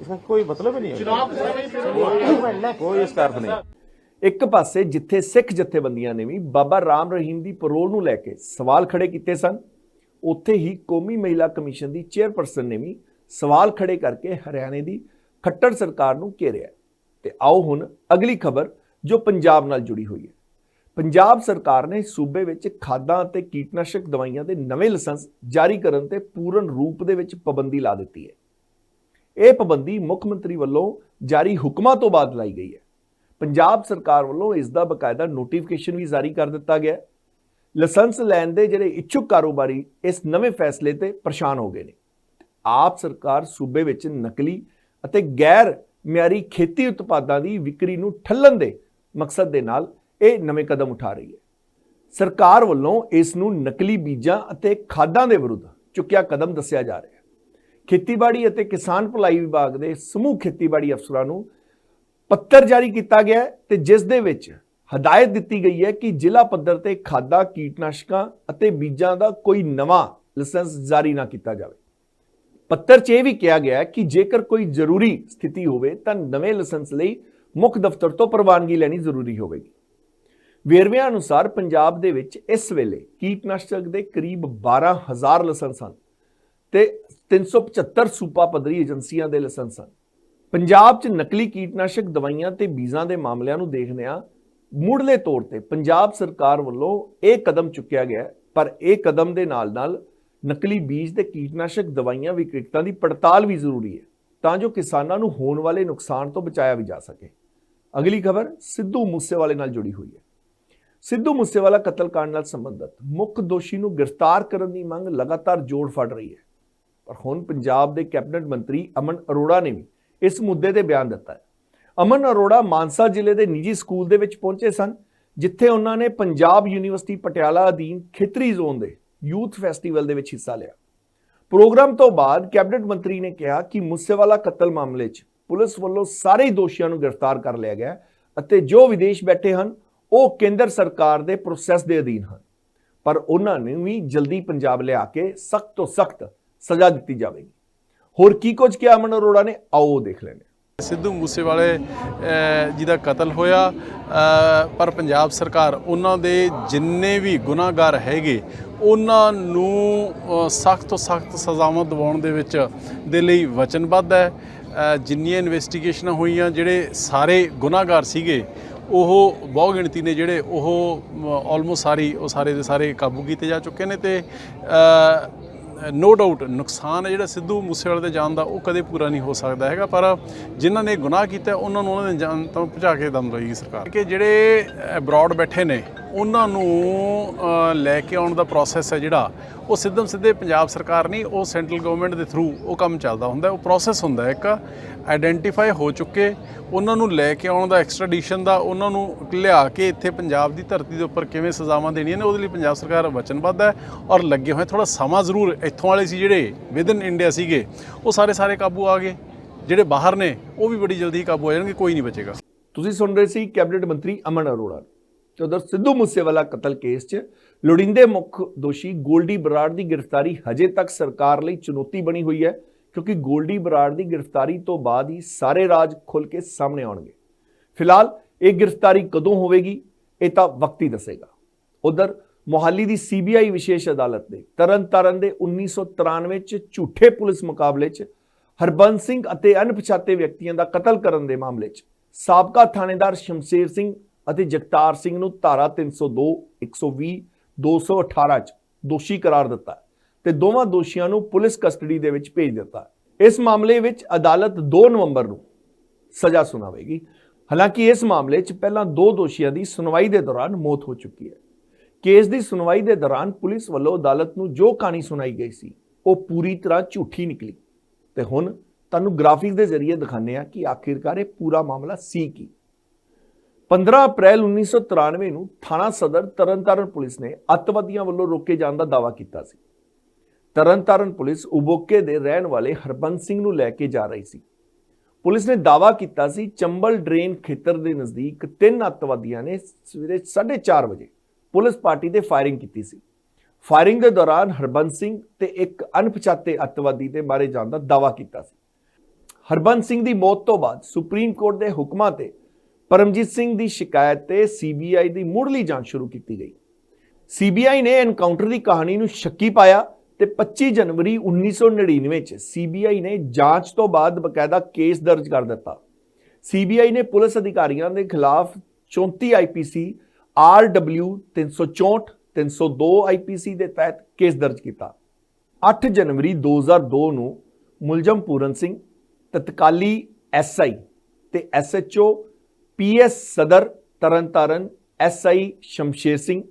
इसका कोई मतलब ही नहीं है चुनाव के समय पेरोल कोई इसका अर्थ नहीं ਇੱਕ ਪਾਸੇ ਜਿੱਥੇ ਸਿੱਖ ਜਥੇਬੰਦੀਆਂ ਨੇ ਵੀ ਬਾਬਾ ਰਾਮ ਰਹੀਮ ਦੀ ਪਰੋਲ ਨੂੰ ਲੈ ਕੇ ਸਵਾਲ ਖੜੇ ਕੀਤੇ ਸਨ ਉੱਥੇ ਹੀ ਕੌਮੀ ਮਹਿਲਾ ਕਮਿਸ਼ਨ ਦੀ ਚੇਅਰਪਰਸਨ ਨੇ ਵੀ ਸਵਾਲ ਖੜੇ ਕਰਕੇ ਹਰਿਆਣੇ ਦੀ ਖੱਟੜ ਸਰਕਾਰ ਨੂੰ ਘੇਰਿਆ ਤੇ ਆਓ ਹੁਣ ਅਗਲੀ ਖਬਰ ਜੋ ਪੰਜਾਬ ਨਾਲ ਜੁੜੀ ਹੋਈ ਹੈ। ਪੰਜਾਬ ਸਰਕਾਰ ਨੇ ਸੂਬੇ ਵਿੱਚ ਖਾਦਾਂ ਅਤੇ ਕੀਟਨਾਸ਼ਕ ਦਵਾਈਆਂ ਦੇ ਨਵੇਂ ਲਾਇਸੈਂਸ ਜਾਰੀ ਕਰਨ ਤੇ ਪੂਰਨ ਰੂਪ ਦੇ ਵਿੱਚ ਪਾਬੰਦੀ ਲਾ ਦਿੱਤੀ ਹੈ। ਇਹ ਪਾਬੰਦੀ ਮੁੱਖ ਮੰਤਰੀ ਵੱਲੋਂ ਜਾਰੀ ਹੁਕਮਾਂ ਤੋਂ ਬਾਅਦ ਲਾਈ ਗਈ ਹੈ। ਪੰਜਾਬ ਸਰਕਾਰ ਵੱਲੋਂ ਇਸ ਦਾ ਬਕਾਇਦਾ ਨੋਟੀਫਿਕੇਸ਼ਨ ਵੀ ਜਾਰੀ ਕਰ ਦਿੱਤਾ ਗਿਆ ਲਾਇਸੈਂਸ ਲੈਣ ਦੇ ਜਿਹੜੇ ਇੱਛੁਕ ਕਾਰੋਬਾਰੀ ਇਸ ਨਵੇਂ ਫੈਸਲੇ ਤੇ ਪਰੇਸ਼ਾਨ ਹੋ ਗਏ ਨੇ। ਆਪ ਸਰਕਾਰ ਸੂਬੇ ਵਿੱਚ ਨਕਲੀ ਅਤੇ ਗੈਰ ਮਿਆਰੀ ਖੇਤੀ ਉਤਪਾਦਾਂ ਦੀ ਵਿਕਰੀ ਨੂੰ ਠੱਲਣ ਦੇ ਮਕਸਦ ਦੇ ਨਾਲ ਇਹ ਨਵੇਂ ਕਦਮ ਉਠਾ ਰਹੀ ਹੈ। ਸਰਕਾਰ ਵੱਲੋਂ ਇਸ ਨੂੰ ਨਕਲੀ ਬੀਜਾਂ ਅਤੇ ਖਾਦਾਂ ਦੇ ਵਿਰੁੱਧ ਚੁੱਕਿਆ ਕਦਮ ਦੱਸਿਆ ਜਾ ਰਿਹਾ ਹੈ। ਖੇਤੀਬਾੜੀ ਅਤੇ ਕਿਸਾਨ ਭਲਾਈ ਵਿਭਾਗ ਦੇ ਸਮੂਹ ਖੇਤੀਬਾੜੀ ਅਫਸਰਾਂ ਨੂੰ ਪੱਤਰ ਜਾਰੀ ਕੀਤਾ ਗਿਆ ਹੈ ਤੇ ਜਿਸ ਦੇ ਵਿੱਚ ਹਦਾਇਤ ਦਿੱਤੀ ਗਈ ਹੈ ਕਿ ਜ਼ਿਲ੍ਹਾ ਪੱਧਰ ਤੇ ਖਾਦਾਂ, ਕੀਟਨਾਸ਼ਕਾਂ ਅਤੇ ਬੀਜਾਂ ਦਾ ਕੋਈ ਨਵਾਂ ਲਾਇਸੈਂਸ ਜਾਰੀ ਨਾ ਕੀਤਾ ਜਾਵੇ। ਪੱਤਰ 'ਚ ਇਹ ਵੀ ਕਿਹਾ ਗਿਆ ਕਿ ਜੇਕਰ ਕੋਈ ਜ਼ਰੂਰੀ ਸਥਿਤੀ ਹੋਵੇ ਤਾਂ ਨਵੇਂ ਲਾਇਸੈਂਸ ਲਈ ਮੁੱਖ ਦਫ਼ਤਰ ਤੋਂ ਪ੍ਰਵਾਨਗੀ ਲੈਣੀ ਜ਼ਰੂਰੀ ਹੋਵੇਗੀ। ਵੇਰਵਿਆਂ ਅਨੁਸਾਰ ਪੰਜਾਬ ਦੇ ਵਿੱਚ ਇਸ ਵੇਲੇ ਕੀਟਨਾਸ਼ਕ ਦੇ ਕਰੀਬ 12000 ਲਾਇਸੈਂਸ ਹਨ ਤੇ 375 ਸੂਬਾ ਪੱਧਰੀ ਏਜੰਸੀਆਂ ਦੇ ਲਾਇਸੈਂਸ ਹਨ। ਪੰਜਾਬ 'ਚ ਨਕਲੀ ਕੀਟਨਾਸ਼ਕ ਦਵਾਈਆਂ ਤੇ ਬੀਜਾਂ ਦੇ ਮਾਮਲਿਆਂ ਨੂੰ ਦੇਖਦਿਆਂ ਮੁੱਢਲੇ ਤੌਰ ਤੇ ਪੰਜਾਬ ਸਰਕਾਰ ਵੱਲੋਂ ਇਹ ਕਦਮ ਚੁੱਕਿਆ ਗਿਆ ਪਰ ਇਹ ਕਦਮ ਦੇ ਨਾਲ-ਨਾਲ ਨਕਲੀ ਬੀਜ ਤੇ ਕੀਟਨਾਸ਼ਕ ਦਵਾਈਆਂ ਵਿਕਰੇਤਾਂ ਦੀ ਪੜਤਾਲ ਵੀ ਜ਼ਰੂਰੀ ਹੈ, ਤਾਂ ਜੋ ਕਿਸਾਨਾਂ ਨੂੰ ਹੋਣ ਵਾਲੇ ਨੁਕਸਾਨ ਤੋਂ ਬਚਾਇਆ ਵੀ ਜਾ ਸਕੇ। ਅਗਲੀ ਖਬਰ ਸਿੱਧੂ ਮੂਸੇਵਾਲੇ ਨਾਲ ਜੁੜੀ ਹੋਈ ਹੈ। ਸਿੱਧੂ ਮੂਸੇਵਾਲਾ ਕਤਲकांड ਨਾਲ ਸੰਬੰਧਿਤ, ਮੁੱਖ ਦੋਸ਼ੀ ਨੂੰ ਗ੍ਰਿਫਤਾਰ ਕਰਨ ਦੀ ਮੰਗ ਲਗਾਤਾਰ ਜੋੜ ਫੜ ਰਹੀ ਹੈ। ਪਰ ਹੁਣ ਪੰਜਾਬ ਦੇ ਕੈਬਨਿਟ ਮੰਤਰੀ ਅਮਨ ਅਰੋੜਾ ਨੇ ਵੀ ਇਸ ਮੁੱਦੇ ਤੇ ਬਿਆਨ ਦਿੱਤਾ ਹੈ। ਅਮਨ ਅਰੋੜਾ ਮਾਨਸਾ ਜ਼ਿਲ੍ਹੇ ਦੇ ਨਿੱਜੀ ਸਕੂਲ ਦੇ ਵਿੱਚ ਪਹੁੰਚੇ ਸਨ, ਜਿੱਥੇ ਉਹਨਾਂ ਨੇ ਪੰਜਾਬ ਯੂਨੀਵਰਸਿਟੀ ਪਟਿਆਲਾ ਅਧੀਨ ਖੇਤਰੀ ਜ਼ੋਨ ਦੇ ਯੂਥ ਫੈਸਟੀਵਲ ਦੇ ਵਿੱਚ ਹਿੱਸਾ ਲਿਆ। ਪ੍ਰੋਗਰਾਮ ਤੋਂ ਬਾਅਦ ਕੈਬਨਿਟ ਮੰਤਰੀ ਨੇ ਕਿਹਾ ਕਿ ਮੂਸੇਵਾਲਾ ਕਤਲ ਮਾਮਲੇ 'ਚ ਪੁਲਿਸ ਵੱਲੋਂ ਸਾਰੇ ਦੋਸ਼ੀਆਂ ਨੂੰ ਗ੍ਰਿਫਤਾਰ ਕਰ ਲਿਆ ਗਿਆ ਅਤੇ ਜੋ ਵਿਦੇਸ਼ ਬੈਠੇ ਹਨ, ਉਹ ਕੇਂਦਰ ਸਰਕਾਰ ਦੇ ਪ੍ਰੋਸੈਸ ਦੇ ਅਧੀਨ ਹਨ। ਪਰ ਉਹਨਾਂ ਨੂੰ ਵੀ ਜਲਦੀ ਪੰਜਾਬ ਲਿਆ ਕੇ ਸਖਤ ਤੋਂ ਸਖਤ ਸਜ਼ਾ ਦਿੱਤੀ ਜਾਵੇਗੀ। ਹੋਰ ਕੀ ਕੁਝ ਕਿਹਾ ਅਮਨ ਅਰੋੜਾ ਨੇ? ਆਓ ਦੇਖ ਲੈਂਦੇ ਸਿੱਧੂ ਮੂਸੇਵਾਲੇ ਜੀ ਦਾ ਕਤਲ ਹੋਇਆ ਪਰ ਪੰਜਾਬ ਸਰਕਾਰ ਉਹਨਾਂ ਦੇ ਜਿੰਨੇ ਵੀ ਗੁਨਾਹਗਾਰ ਹੈਗੇ ਉਹਨਾਂ ਨੂੰ ਸਖਤ ਤੋਂ ਸਖਤ ਸਜ਼ਾਵਾਂ ਦਿਵਾਉਣ ਦੇ ਵਿੱਚ, ਦੇ ਲਈ ਵਚਨਬੱਧ ਹੈ। ਜਿੰਨੀਆਂ ਇਨਵੈਸਟੀਗੇਸ਼ਨਾਂ ਹੋਈਆਂ, ਜਿਹੜੇ ਸਾਰੇ ਗੁਨਾਹਗਾਰ ਸੀਗੇ, ਉਹ ਬਹੁ ਗਿਣਤੀ ਨੇ ਜਿਹੜੇ ਉਹ ਆਲਮੋਸਟ ਸਾਰੀ, ਉਹ ਸਾਰੇ ਦੇ ਸਾਰੇ ਕਾਬੂ ਕੀਤੇ ਜਾ ਚੁੱਕੇ ਨੇ ਤੇ ਨੋ ਡਾਊਟ ਨੁਕਸਾਨ ਹੈ ਜਿਹੜਾ ਸਿੱਧੂ ਮੂਸੇਵਾਲੇ ਦੇ ਜਾਨ ਦਾ, ਉਹ ਕਦੇ ਪੂਰਾ ਨਹੀਂ ਹੋ ਸਕਦਾ ਹੈਗਾ। ਪਰ ਜਿਨ੍ਹਾਂ ਨੇ ਗੁਨਾਹ ਕੀਤਾ, ਉਹਨਾਂ ਨੂੰ ਉਹਨਾਂ ਦੇ ਜਾਨ ਤੋਂ ਪਹੁੰਚਾ ਕੇ ਦਮ ਰਹੇਗੀ ਸਰਕਾਰ। ਕਿ ਜਿਹੜੇ ਅਬਰੋਡ ਬੈਠੇ ਨੇ ਉਹਨਾਂ ਨੂੰ ਲੈ ਕੇ ਆਉਣ ਦਾ ਪ੍ਰੋਸੈਸ ਹੈ ਜਿਹੜਾ, ਉਹ ਸਿੱਧਮ ਸਿੱਧੇ ਪੰਜਾਬ ਸਰਕਾਰ ਨਹੀਂ, ਉਹ ਸੈਂਟਰਲ ਗਵਰਨਮੈਂਟ ਦੇ ਥਰੂ ਉਹ ਕੰਮ ਚੱਲਦਾ ਹੁੰਦਾ ਉਹ ਪ੍ਰੋਸੈਸ ਹੁੰਦਾ ਇੱਕ ਆਇਡੈਂਟੀਫਾਈ ਹੋ ਚੁੱਕੇ, ਉਹਨਾਂ ਨੂੰ ਲੈ ਕੇ ਆਉਣ ਦਾ ਐਕਸਟ੍ਰੈਡੀਸ਼ਨ ਦਾ, ਉਹਨਾਂ ਨੂੰ ਲਿਆ ਕੇ ਇੱਥੇ ਪੰਜਾਬ ਦੀ ਧਰਤੀ ਦੇ ਉੱਪਰ ਕਿਵੇਂ ਸਜ਼ਾਵਾਂ ਦੇਣੀਆਂ ਨੇ, ਉਹਦੇ ਲਈ ਪੰਜਾਬ ਸਰਕਾਰ ਵਚਨਬੱਧ ਹੈ ਔਰ ਲੱਗੇ ਹੋਏ ਥੋੜਾ ਸਮਾਂ ਜ਼ਰੂਰ ਇੱਥੋਂ ਵਾਲੇ ਸੀ ਜਿਹੜੇ ਵਿਦਨ ਇੰਡੀਆ ਸੀਗੇ, ਉਹ ਸਾਰੇ ਸਾਰੇ ਕਾਬੂ ਆ ਗਏ, ਜਿਹੜੇ ਬਾਹਰ ਨੇ, ਉਹ ਵੀ ਬੜੀ ਜਲਦੀ ਹੀ ਕਾਬੂ ਆ ਜਾਣਗੇ, ਕੋਈ ਨਹੀਂ ਬਚੇਗਾ। ਤੁਸੀਂ ਸੁਣ ਰਹੇ ਸੀ ਕੈਬਨਿਟ ਮੰਤਰੀ ਅਮਨ ਅਰੋੜਾ। ਤੇ ਉਧਰ ਸਿੱਧੂ ਮੂਸੇਵਾਲਾ ਕਤਲ ਕੇਸ 'ਚ ਲੋੜੀਂਦੇ ਮੁੱਖ ਦੋਸ਼ੀ ਗੋਲਡੀ ਬਰਾੜ ਦੀ ਗ੍ਰਿਫਤਾਰੀ ਹਜੇ ਤੱਕ ਸਰਕਾਰ ਲਈ ਚੁਣੌਤੀ ਬਣੀ ਹੋਈ ਹੈ, ਕਿਉਂਕਿ ਗੋਲਡੀ ਬਰਾੜ ਦੀ ਗ੍ਰਿਫਤਾਰੀ ਤੋਂ ਬਾਅਦ ਹੀ ਸਾਰੇ ਰਾਜ ਖੁੱਲ ਕੇ ਸਾਹਮਣੇ ਆਉਣਗੇ। ਫਿਲਹਾਲ ਇਹ ਗ੍ਰਿਫਤਾਰੀ ਕਦੋਂ ਹੋਵੇਗੀ, ਇਹ ਤਾਂ ਵਕਤ ਹੀ ਦੱਸੇਗਾ। ਉਧਰ ਮੋਹਾਲੀ ਦੀ ਸੀਬੀਆਈ ਵਿਸ਼ੇਸ਼ ਅਦਾਲਤ ਨੇ ਤਰਨਤਾਰਨ ਦੇ 1993 ਚ ਝੂਠੇ ਪੁਲਿਸ ਮੁਕਾਬਲੇ 'ਚ ਹਰਬੰਸ ਸਿੰਘ ਅਤੇ ਅਣਪਛਾਤੇ ਵਿਅਕਤੀਆਂ ਦਾ ਕਤਲ ਕਰਨ ਦੇ ਮਾਮਲੇ 'ਚ ਸਾਬਕਾ ਥਾਣੇਦਾਰ ਸ਼ਮਸ਼ੇਰ ਸਿੰਘ ਅਤੇ ਜਗਤਾਰ ਸਿੰਘ ਨੂੰ ਧਾਰਾ 302 120 218 'ਚ ਦੋਸ਼ੀ ਕਰਾਰ ਦਿੱਤਾ ਹੈ ਤੇ ਦੋਵਾਂ ਦੋਸ਼ੀਆਂ ਨੂੰ ਪੁਲਿਸ ਕਸਟਡੀ ਦੇ ਵਿੱਚ ਭੇਜ ਦਿੱਤਾ। ਇਸ ਮਾਮਲੇ ਵਿੱਚ ਅਦਾਲਤ 2 ਨਵੰਬਰ ਨੂੰ ਸਜ਼ਾ ਸੁਣਾਵੇਗੀ। ਹਾਲਾਂਕਿ ਇਸ ਮਾਮਲੇ 'ਚ ਪਹਿਲਾਂ ਦੋ ਦੋਸ਼ੀਆਂ ਦੀ ਸੁਣਵਾਈ ਦੇ ਦੌਰਾਨ ਮੌਤ ਹੋ ਚੁੱਕੀ ਹੈ। ਕੇਸ ਦੀ ਸੁਣਵਾਈ ਦੇ ਦੌਰਾਨ ਪੁਲਿਸ ਵੱਲੋਂ ਅਦਾਲਤ ਨੂੰ ਜੋ ਕਹਾਣੀ ਸੁਣਾਈ ਗਈ ਸੀ, ਉਹ ਪੂਰੀ ਤਰ੍ਹਾਂ ਝੂਠੀ ਨਿਕਲੀ। ਤੇ ਹੁਣ ਤੁਹਾਨੂੰ ਗ੍ਰਾਫਿਕ ਦੇ ਜ਼ਰੀਏ ਦਿਖਾਉਂਦੇ ਆ ਕਿ ਆਖਿਰਕਾਰ ਇਹ ਪੂਰਾ ਮਾਮਲਾ ਸੀ ਕੀ। 15 ਅਪ੍ਰੈਲ 1993 ਨੂੰ ਥਾਣਾ ਸਦਰ ਤਰਨਤਾਰਨ ਪੁਲਿਸ ਨੇ ਅੱਤਵਾਦੀਆਂ ਵੱਲੋਂ ਰੋਕੇ ਜਾਣ ਦਾ ਦਾਅਵਾ ਕੀਤਾ ਸੀ। ਤਰਨਤਾਰਨ ਪੁਲਿਸ ਉਬੋਕੇ ਦੇ ਰਹਿਣ ਵਾਲੇ ਹਰਬੰਸ ਸਿੰਘ ਨੂੰ ਲੈ ਕੇ ਜਾ ਰਹੀ ਸੀ। ਪੁਲਿਸ ਨੇ ਦਾਅਵਾ ਕੀਤਾ ਸੀ, ਚੰਬਲ ਡਰੇਨ ਖੇਤਰ ਦੇ ਨਜ਼ਦੀਕ ਤਿੰਨ ਅੱਤਵਾਦੀਆਂ ਨੇ ਸਵੇਰੇ 4:30 ਵਜੇ ਪੁਲਿਸ ਪਾਰਟੀ ਤੇ ਫਾਇਰਿੰਗ ਕੀਤੀ ਸੀ। ਫਾਇਰਿੰਗ ਦੇ ਦੌਰਾਨ ਹਰਬੰਸ ਸਿੰਘ ਤੇ ਇੱਕ ਅਣਪਛਾਤੇ ਅੱਤਵਾਦੀ ਦੇ ਮਾਰੇ ਜਾਣ ਦਾ ਦਾਅਵਾ ਕੀਤਾ ਸੀ। ਹਰਬੰਸ ਸਿੰਘ ਦੀ ਮੌਤ ਤੋਂ ਬਾਅਦ ਸੁਪਰੀਮ ਕੋਰਟ ਦੇ ਹੁਕਮਾਂ ਤੇ ਪਰਮਜੀਤ ਸਿੰਘ ਦੀ ਸ਼ਿਕਾਇਤ ਤੇ ਸੀਬੀਆਈ ਦੀ ਮੁੱਢਲੀ ਜਾਂਚ ਸ਼ੁਰੂ ਕੀਤੀ ਗਈ। ਸੀਬੀਆਈ ਨੇ ਐਨਕਾਊਂਟਰ ਦੀ ਕਹਾਣੀ ਨੂੰ ਸ਼ੱਕੀ ਪਾਇਆ ਤੇ 25 ਜਨਵਰੀ 1999 ਚ ਸੀਬੀਆਈ ਨੇ ਜਾਂਚ ਤੋਂ ਬਾਅਦ ਬਕਾਇਦਾ ਕੇਸ ਦਰਜ ਕਰ ਦਿੱਤਾ। ਸੀਬੀਆਈ ਨੇ ਪੁਲਿਸ ਅਧਿਕਾਰੀਆਂ ਦੇ ਖਿਲਾਫ 34 ਆਈਪੀਸੀ ਆਰਡਬਲਯੂ 364 302 ਆਈਪੀਸੀ ਦੇ ਤਹਿਤ ਕੇਸ ਦਰਜ ਕੀਤਾ। 8 ਜਨਵਰੀ 2002 ਨੂੰ ਮੁਲਜ਼ਮ ਪੂਰਨ ਸਿੰਘ, ਤਤਕਾਲੀ ਐਸਆਈ ਤੇ SHO PS Sadar Tarn Taran SI Shamsher Singh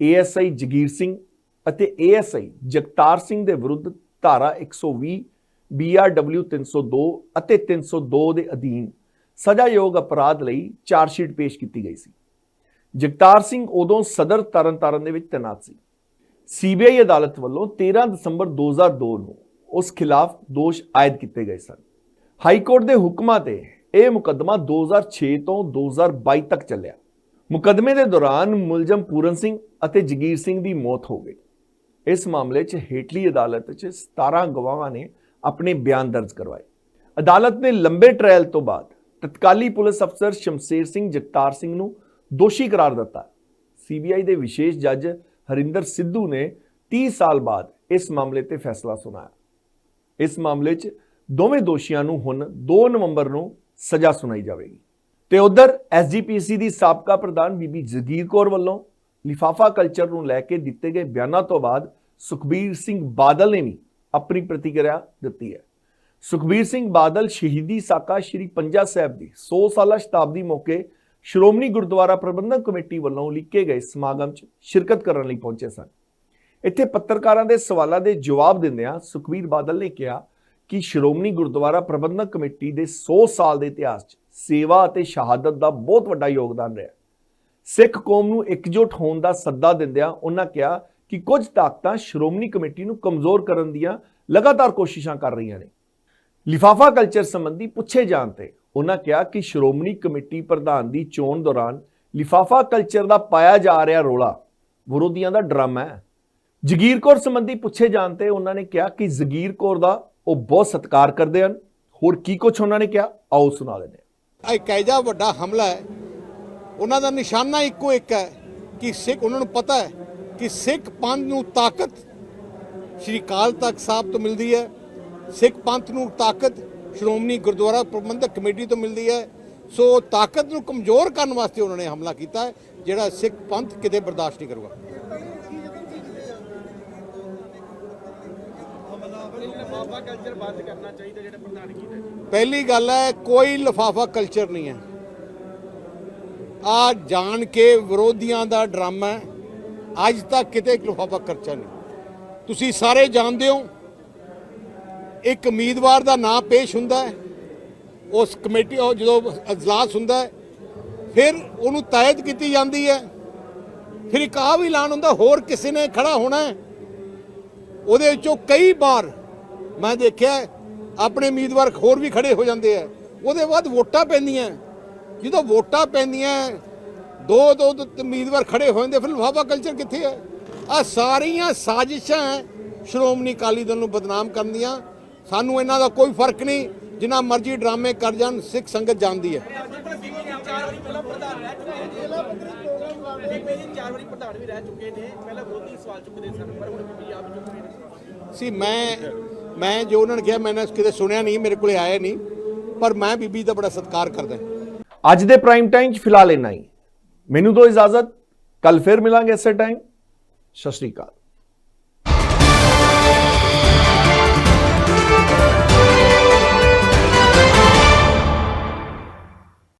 ASI Jagir Singh ਅਤੇ ਏਐਸਆਈ ਜਗਤਾਰ ਸਿੰਘ ਦੇ ਵਿਰੁੱਧ ਧਾਰਾ 120 ਬੀਆਰਡਬਲਯੂ 302 ਅਤੇ 302 ਦੇ ਅਧੀਨ ਸਜ਼ਾਯੋਗ ਅਪਰਾਧ ਲਈ ਚਾਰਜਸ਼ੀਟ ਪੇਸ਼ ਕੀਤੀ ਗਈ ਸੀ। ਜਗਤਾਰ ਸਿੰਘ ਉਦੋਂ ਸਦਰ ਤਰਨਤਾਰਨ ਦੇ ਵਿੱਚ ਤੈਨਾਤ ਸੀ। ਸੀਬੀਆਈ ਅਦਾਲਤ ਵੱਲੋਂ 13 ਦਸੰਬਰ 2002 ਨੂੰ ਉਸ ਖਿਲਾਫ ਦੋਸ਼ ਆਇਦ ਕੀਤੇ ਗਏ ਸਨ। ਹਾਈ ਕੋਰਟ ਦੇ ਹੁਕਮਾਂ ਤੇ ਇਹ ਮੁਕੱਦਮਾ 2006 ਤੋਂ 2022 ਤੱਕ ਚੱਲਿਆ। ਮੁਕੱਦਮੇ ਦੇ ਦੌਰਾਨ ਮੁਲਜ਼ਮ ਪੂਰਨ ਸਿੰਘ ਅਤੇ ਜਗੀਰ ਸਿੰਘ ਦੀ ਮੌਤ ਹੋ ਗਈ। ਇਸ ਮਾਮਲੇ 'ਚ ਹੇਠਲੀ ਅਦਾਲਤ 'ਚ 17 ਗਵਾਹਾਂ ਨੇ ਆਪਣੇ ਬਿਆਨ ਦਰਜ ਕਰਵਾਏ। ਅਦਾਲਤ ਨੇ ਲੰਬੇ ਟ੍ਰਾਇਲ ਤੋਂ ਬਾਅਦ ਤਤਕਾਲੀ ਪੁਲਿਸ ਅਫਸਰ ਸ਼ਮਸ਼ੇਰ ਸਿੰਘ ਜਗਤਾਰ ਸਿੰਘ ਨੂੰ ਦੋਸ਼ੀ ਕਰਾਰ ਦਿੱਤਾ। ਸੀਬੀਆਈ ਦੇ ਵਿਸ਼ੇਸ਼ ਜੱਜ ਹਰਿੰਦਰ ਸਿੱਧੂ ਨੇ 30 ਸਾਲ ਬਾਅਦ ਇਸ ਮਾਮਲੇ ਤੇ ਫੈਸਲਾ ਸੁਣਾਇਆ। ਇਸ ਮਾਮਲੇ 'ਚ ਦੋਵੇਂ ਦੋਸ਼ੀਆਂ ਨੂੰ ਹੁਣ 2 ਨਵੰਬਰ ਨੂੰ ਸਜ਼ਾ ਸੁਣਾਈ ਜਾਵੇਗੀ। ਤੇ ਉਧਰ ਐਸਜੀਪੀਸੀ ਦੀ ਸਾਬਕਾ ਪ੍ਰਧਾਨ ਬੀਬੀ ਜਗੀਰ ਕੌਰ ਵੱਲੋਂ ਲਿਫਾਫਾ ਕਲਚਰ ਨੂੰ ਲੈ ਕੇ ਦਿੱਤੇ ਗਏ ਬਿਆਨਾਂ ਤੋਂ ਬਾਅਦ ਸੁਖਬੀਰ ਸਿੰਘ ਬਾਦਲ ਨੇ ਵੀ ਆਪਣੀ ਪ੍ਰਤੀਕਿਰਿਆ ਦਿੱਤੀ ਹੈ। ਸੁਖਬੀਰ ਸਿੰਘ ਬਾਦਲ ਸ਼ਹੀਦੀ ਸਾਕਾ ਸ਼੍ਰੀ ਪੰਜਾ ਸਾਹਿਬ ਦੀ 100 ਸਾਲਾ ਸ਼ਤਾਬਦੀ ਮੌਕੇ ਸ਼੍ਰੋਮਣੀ ਗੁਰਦੁਆਰਾ ਪ੍ਰਬੰਧਕ ਕਮੇਟੀ ਵੱਲੋਂ ਲਿਖੇ ਗਏ ਸਮਾਗਮ 'ਚ ਸ਼ਿਰਕਤ ਕਰਨ ਲਈ ਪਹੁੰਚੇ ਸਨ। ਇੱਥੇ ਪੱਤਰਕਾਰਾਂ ਦੇ ਸਵਾਲਾਂ ਦੇ ਜਵਾਬ ਦਿੰਦਿਆਂ ਸੁਖਬੀਰ ਬਾਦਲ ਨੇ ਕਿਹਾ ਕਿ ਸ਼੍ਰੋਮਣੀ ਗੁਰਦੁਆਰਾ ਪ੍ਰਬੰਧਕ ਕਮੇਟੀ ਦੇ 100 ਸਾਲ ਦੇ ਇਤਿਹਾਸ 'ਚ ਸੇਵਾ ਅਤੇ ਸ਼ਹਾਦਤ ਦਾ ਬਹੁਤ ਵੱਡਾ ਯੋਗਦਾਨ ਰਿਹਾ। ਸਿੱਖ ਕੌਮ ਨੂੰ ਇਕਜੁੱਟ ਹੋਣ ਦਾ ਸੱਦਾ ਦਿੰਦਿਆਂ ਉਹਨਾਂ ਕਿਹਾ ਕਿ ਕੁਝ ਤਾਕਤਾਂ ਸ਼੍ਰੋਮਣੀ ਕਮੇਟੀ ਨੂੰ ਕਮਜ਼ੋਰ ਕਰਨ ਦੀਆਂ ਲਗਾਤਾਰ ਕੋਸ਼ਿਸ਼ਾਂ ਕਰ ਰਹੀਆਂ ਨੇ। ਲਿਫਾਫਾ ਕਲਚਰ ਸੰਬੰਧੀ ਪੁੱਛੇ ਜਾਣ ਤੇ ਉਹਨਾਂ ਕਿਹਾ ਕਿ ਸ਼੍ਰੋਮਣੀ ਕਮੇਟੀ ਪ੍ਰਧਾਨ ਦੀ ਚੋਣ ਦੌਰਾਨ ਲਿਫਾਫਾ ਕਲਚਰ ਦਾ ਪਾਇਆ ਜਾ ਰਿਹਾ ਰੋਲਾ ਵਿਰੋਧੀਆਂ ਦਾ ਡਰਾਮਾ ਹੈ। ਜਗੀਰ ਕੌਰ ਸੰਬੰਧੀ ਪੁੱਛੇ ਜਾਣ ਤੇ ਉਹਨਾਂ ਨੇ ਕਿਹਾ ਕਿ ਜਗੀਰ ਕੌਰ ਦਾ ਉਹ ਬਹੁਤ ਸਤਿਕਾਰ ਕਰਦੇ ਹਨ। ਹੋਰ ਕੀ ਕੁਝ ਉਹਨਾਂ ਨੇ ਕਿਹਾ? ਆਓ ਸੁਣਾ ਦਿੰਦੇ ਹਾਂ। ਇੱਕ ਐਜਾ ਵੱਡਾ ਹਮਲਾ ਹੈ। ਉਹਨਾਂ ਦਾ ਨਿਸ਼ਾਨਾ ਇੱਕੋ ਇੱਕ ਹੈ ਕਿ ਸਿੱਖ, ਉਹਨਾਂ ਨੂੰ ਪਤਾ ਹੈ ਕਿ ਸਿੱਖ ਪੰਥ ਨੂੰ ਤਾਕਤ ਸ਼੍ਰੀ ਕਾਲ ਤਖਤ ਸਾਹਿਬ ਤੋਂ ਮਿਲਦੀ ਹੈ। ਸਿੱਖ ਪੰਥ ਨੂੰ ਤਾਕਤ ਸ਼੍ਰੋਮਣੀ ਗੁਰਦੁਆਰਾ ਪ੍ਰਬੰਧਕ ਕਮੇਟੀ ਤੋਂ ਮਿਲਦੀ ਹੈ। ਸੋ ਤਾਕਤ ਨੂੰ ਕਮਜ਼ੋਰ ਕਰਨ ਵਾਸਤੇ ਉਹਨਾਂ ਨੇ ਹਮਲਾ ਕੀਤਾ ਹੈ, ਜਿਹੜਾ ਸਿੱਖ ਪੰਥ ਕਿਤੇ ਬਰਦਾਸ਼ਤ ਨਹੀਂ ਕਰੂਗਾ। ਲਫਾਫਾ ਕਲਚਰ ਬੰਦ ਕਰਨਾ ਚਾਹੀਦਾ ਜਿਹੜਾ ਪ੍ਰਧਾਨਗੀ ਦਾ ਪਹਿਲੀ ਗੱਲ ਹੈ, ਕੋਈ ਲਫਾਫਾ ਕਲਚਰ ਨਹੀਂ ਹੈ। ਆ ਜਾਣ ਕੇ ਵਿਰੋਧੀਆਂ ਦਾ ਡਰਾਮਾ ਹੈ। ਅੱਜ ਤੱਕ ਕਿਤੇ ਇੱਕ ਲਫਾਫਾ ਖਰਚਾ ਨਹੀਂ। ਤੁਸੀਂ ਸਾਰੇ ਜਾਣਦੇ ਹੋ, ਇੱਕ ਉਮੀਦਵਾਰ ਦਾ ਨਾਂ ਪੇਸ਼ ਹੁੰਦਾ ਹੈ। ਉਸ ਕਮੇਟੀ, ਉਹ ਜਦੋਂ ਅਜਲਾਸ ਹੁੰਦਾ ਹੈ, ਫਿਰ ਉਹਨੂੰ ਤਾਇਦ ਕੀਤੀ ਜਾਂਦੀ ਹੈ। ਫਿਰ ਇੱਕ ਆਹ ਵੀ ਐਲਾਨ ਹੁੰਦਾ, ਹੋਰ ਕਿਸੇ ਨੇ ਖੜਾ ਹੋਣਾ ਉਹਦੇ ਵਿੱਚੋਂ ਕਈ ਵਾਰ ਮੈਂ ਦੇਖਿਆ ਆਪਣੇ ਉਮੀਦਵਾਰ ਹੋਰ ਵੀ ਖੜੇ ਹੋ ਜਾਂਦੇ ਆ। ਉਹਦੇ ਬਾਅਦ ਵੋਟਾਂ ਪੈਂਦੀਆਂ। ਜਦੋਂ ਵੋਟਾਂ ਪੈਂਦੀਆਂ ਦੋ ਦੋ ਉਮੀਦਵਾਰ ਖੜੇ ਹੋ ਜਾਂਦੇ, ਫਿਰ ਲਫਾਫਾ ਕਲਚਰ ਕਿੱਥੇ ਹੈ ਆ ਸਾਰੀਆਂ ਸਾਜ਼ਿਸ਼ਾਂ ਹੈ ਸ਼੍ਰੋਮਣੀ ਅਕਾਲੀ ਦਲ ਨੂੰ ਬਦਨਾਮ ਕਰਨ ਦੀਆਂ। ਸਾਨੂੰ ਇਹਨਾਂ ਦਾ ਕੋਈ ਫ਼ਰਕ ਨਹੀਂ, ਜਿੰਨਾ ਮਰਜ਼ੀ ਡਰਾਮੇ ਕਰ ਜਾਣ, ਸਿੱਖ ਸੰਗਤ ਜਾਣਦੀ ਹੈ। ਸੀ, ਮੈਂ ਮੈਂ ਜੋ ਉਹਨਾਂ ਨੇ ਕਿਹਾ, ਮੈਂ ਕਿਤੇ ਸੁਣਿਆ ਨਹੀਂ, ਮੇਰੇ ਕੋਲੇ ਆਇਆ ਨਹੀਂ, ਪਰ ਮੈਂ ਬੀਬੀ ਦਾ ਬੜਾ ਸਤਿਕਾਰ ਕਰਦਾ ਅੱਜ ਦੇ ਪ੍ਰਾਈਮ ਟਾਈਮ 'ਚ ਫਿਲਹਾਲ ਇੰਨਾ ਹੀ। ਮੈਨੂੰ ਦੋ ਇਜਾਜ਼ਤ ਕੱਲ ਫਿਰ ਮਿਲਾਂਗੇ ਇਸੇ ਟਾਈਮ ਸਤਿ ਸ਼੍ਰੀ ਅਕਾਲ।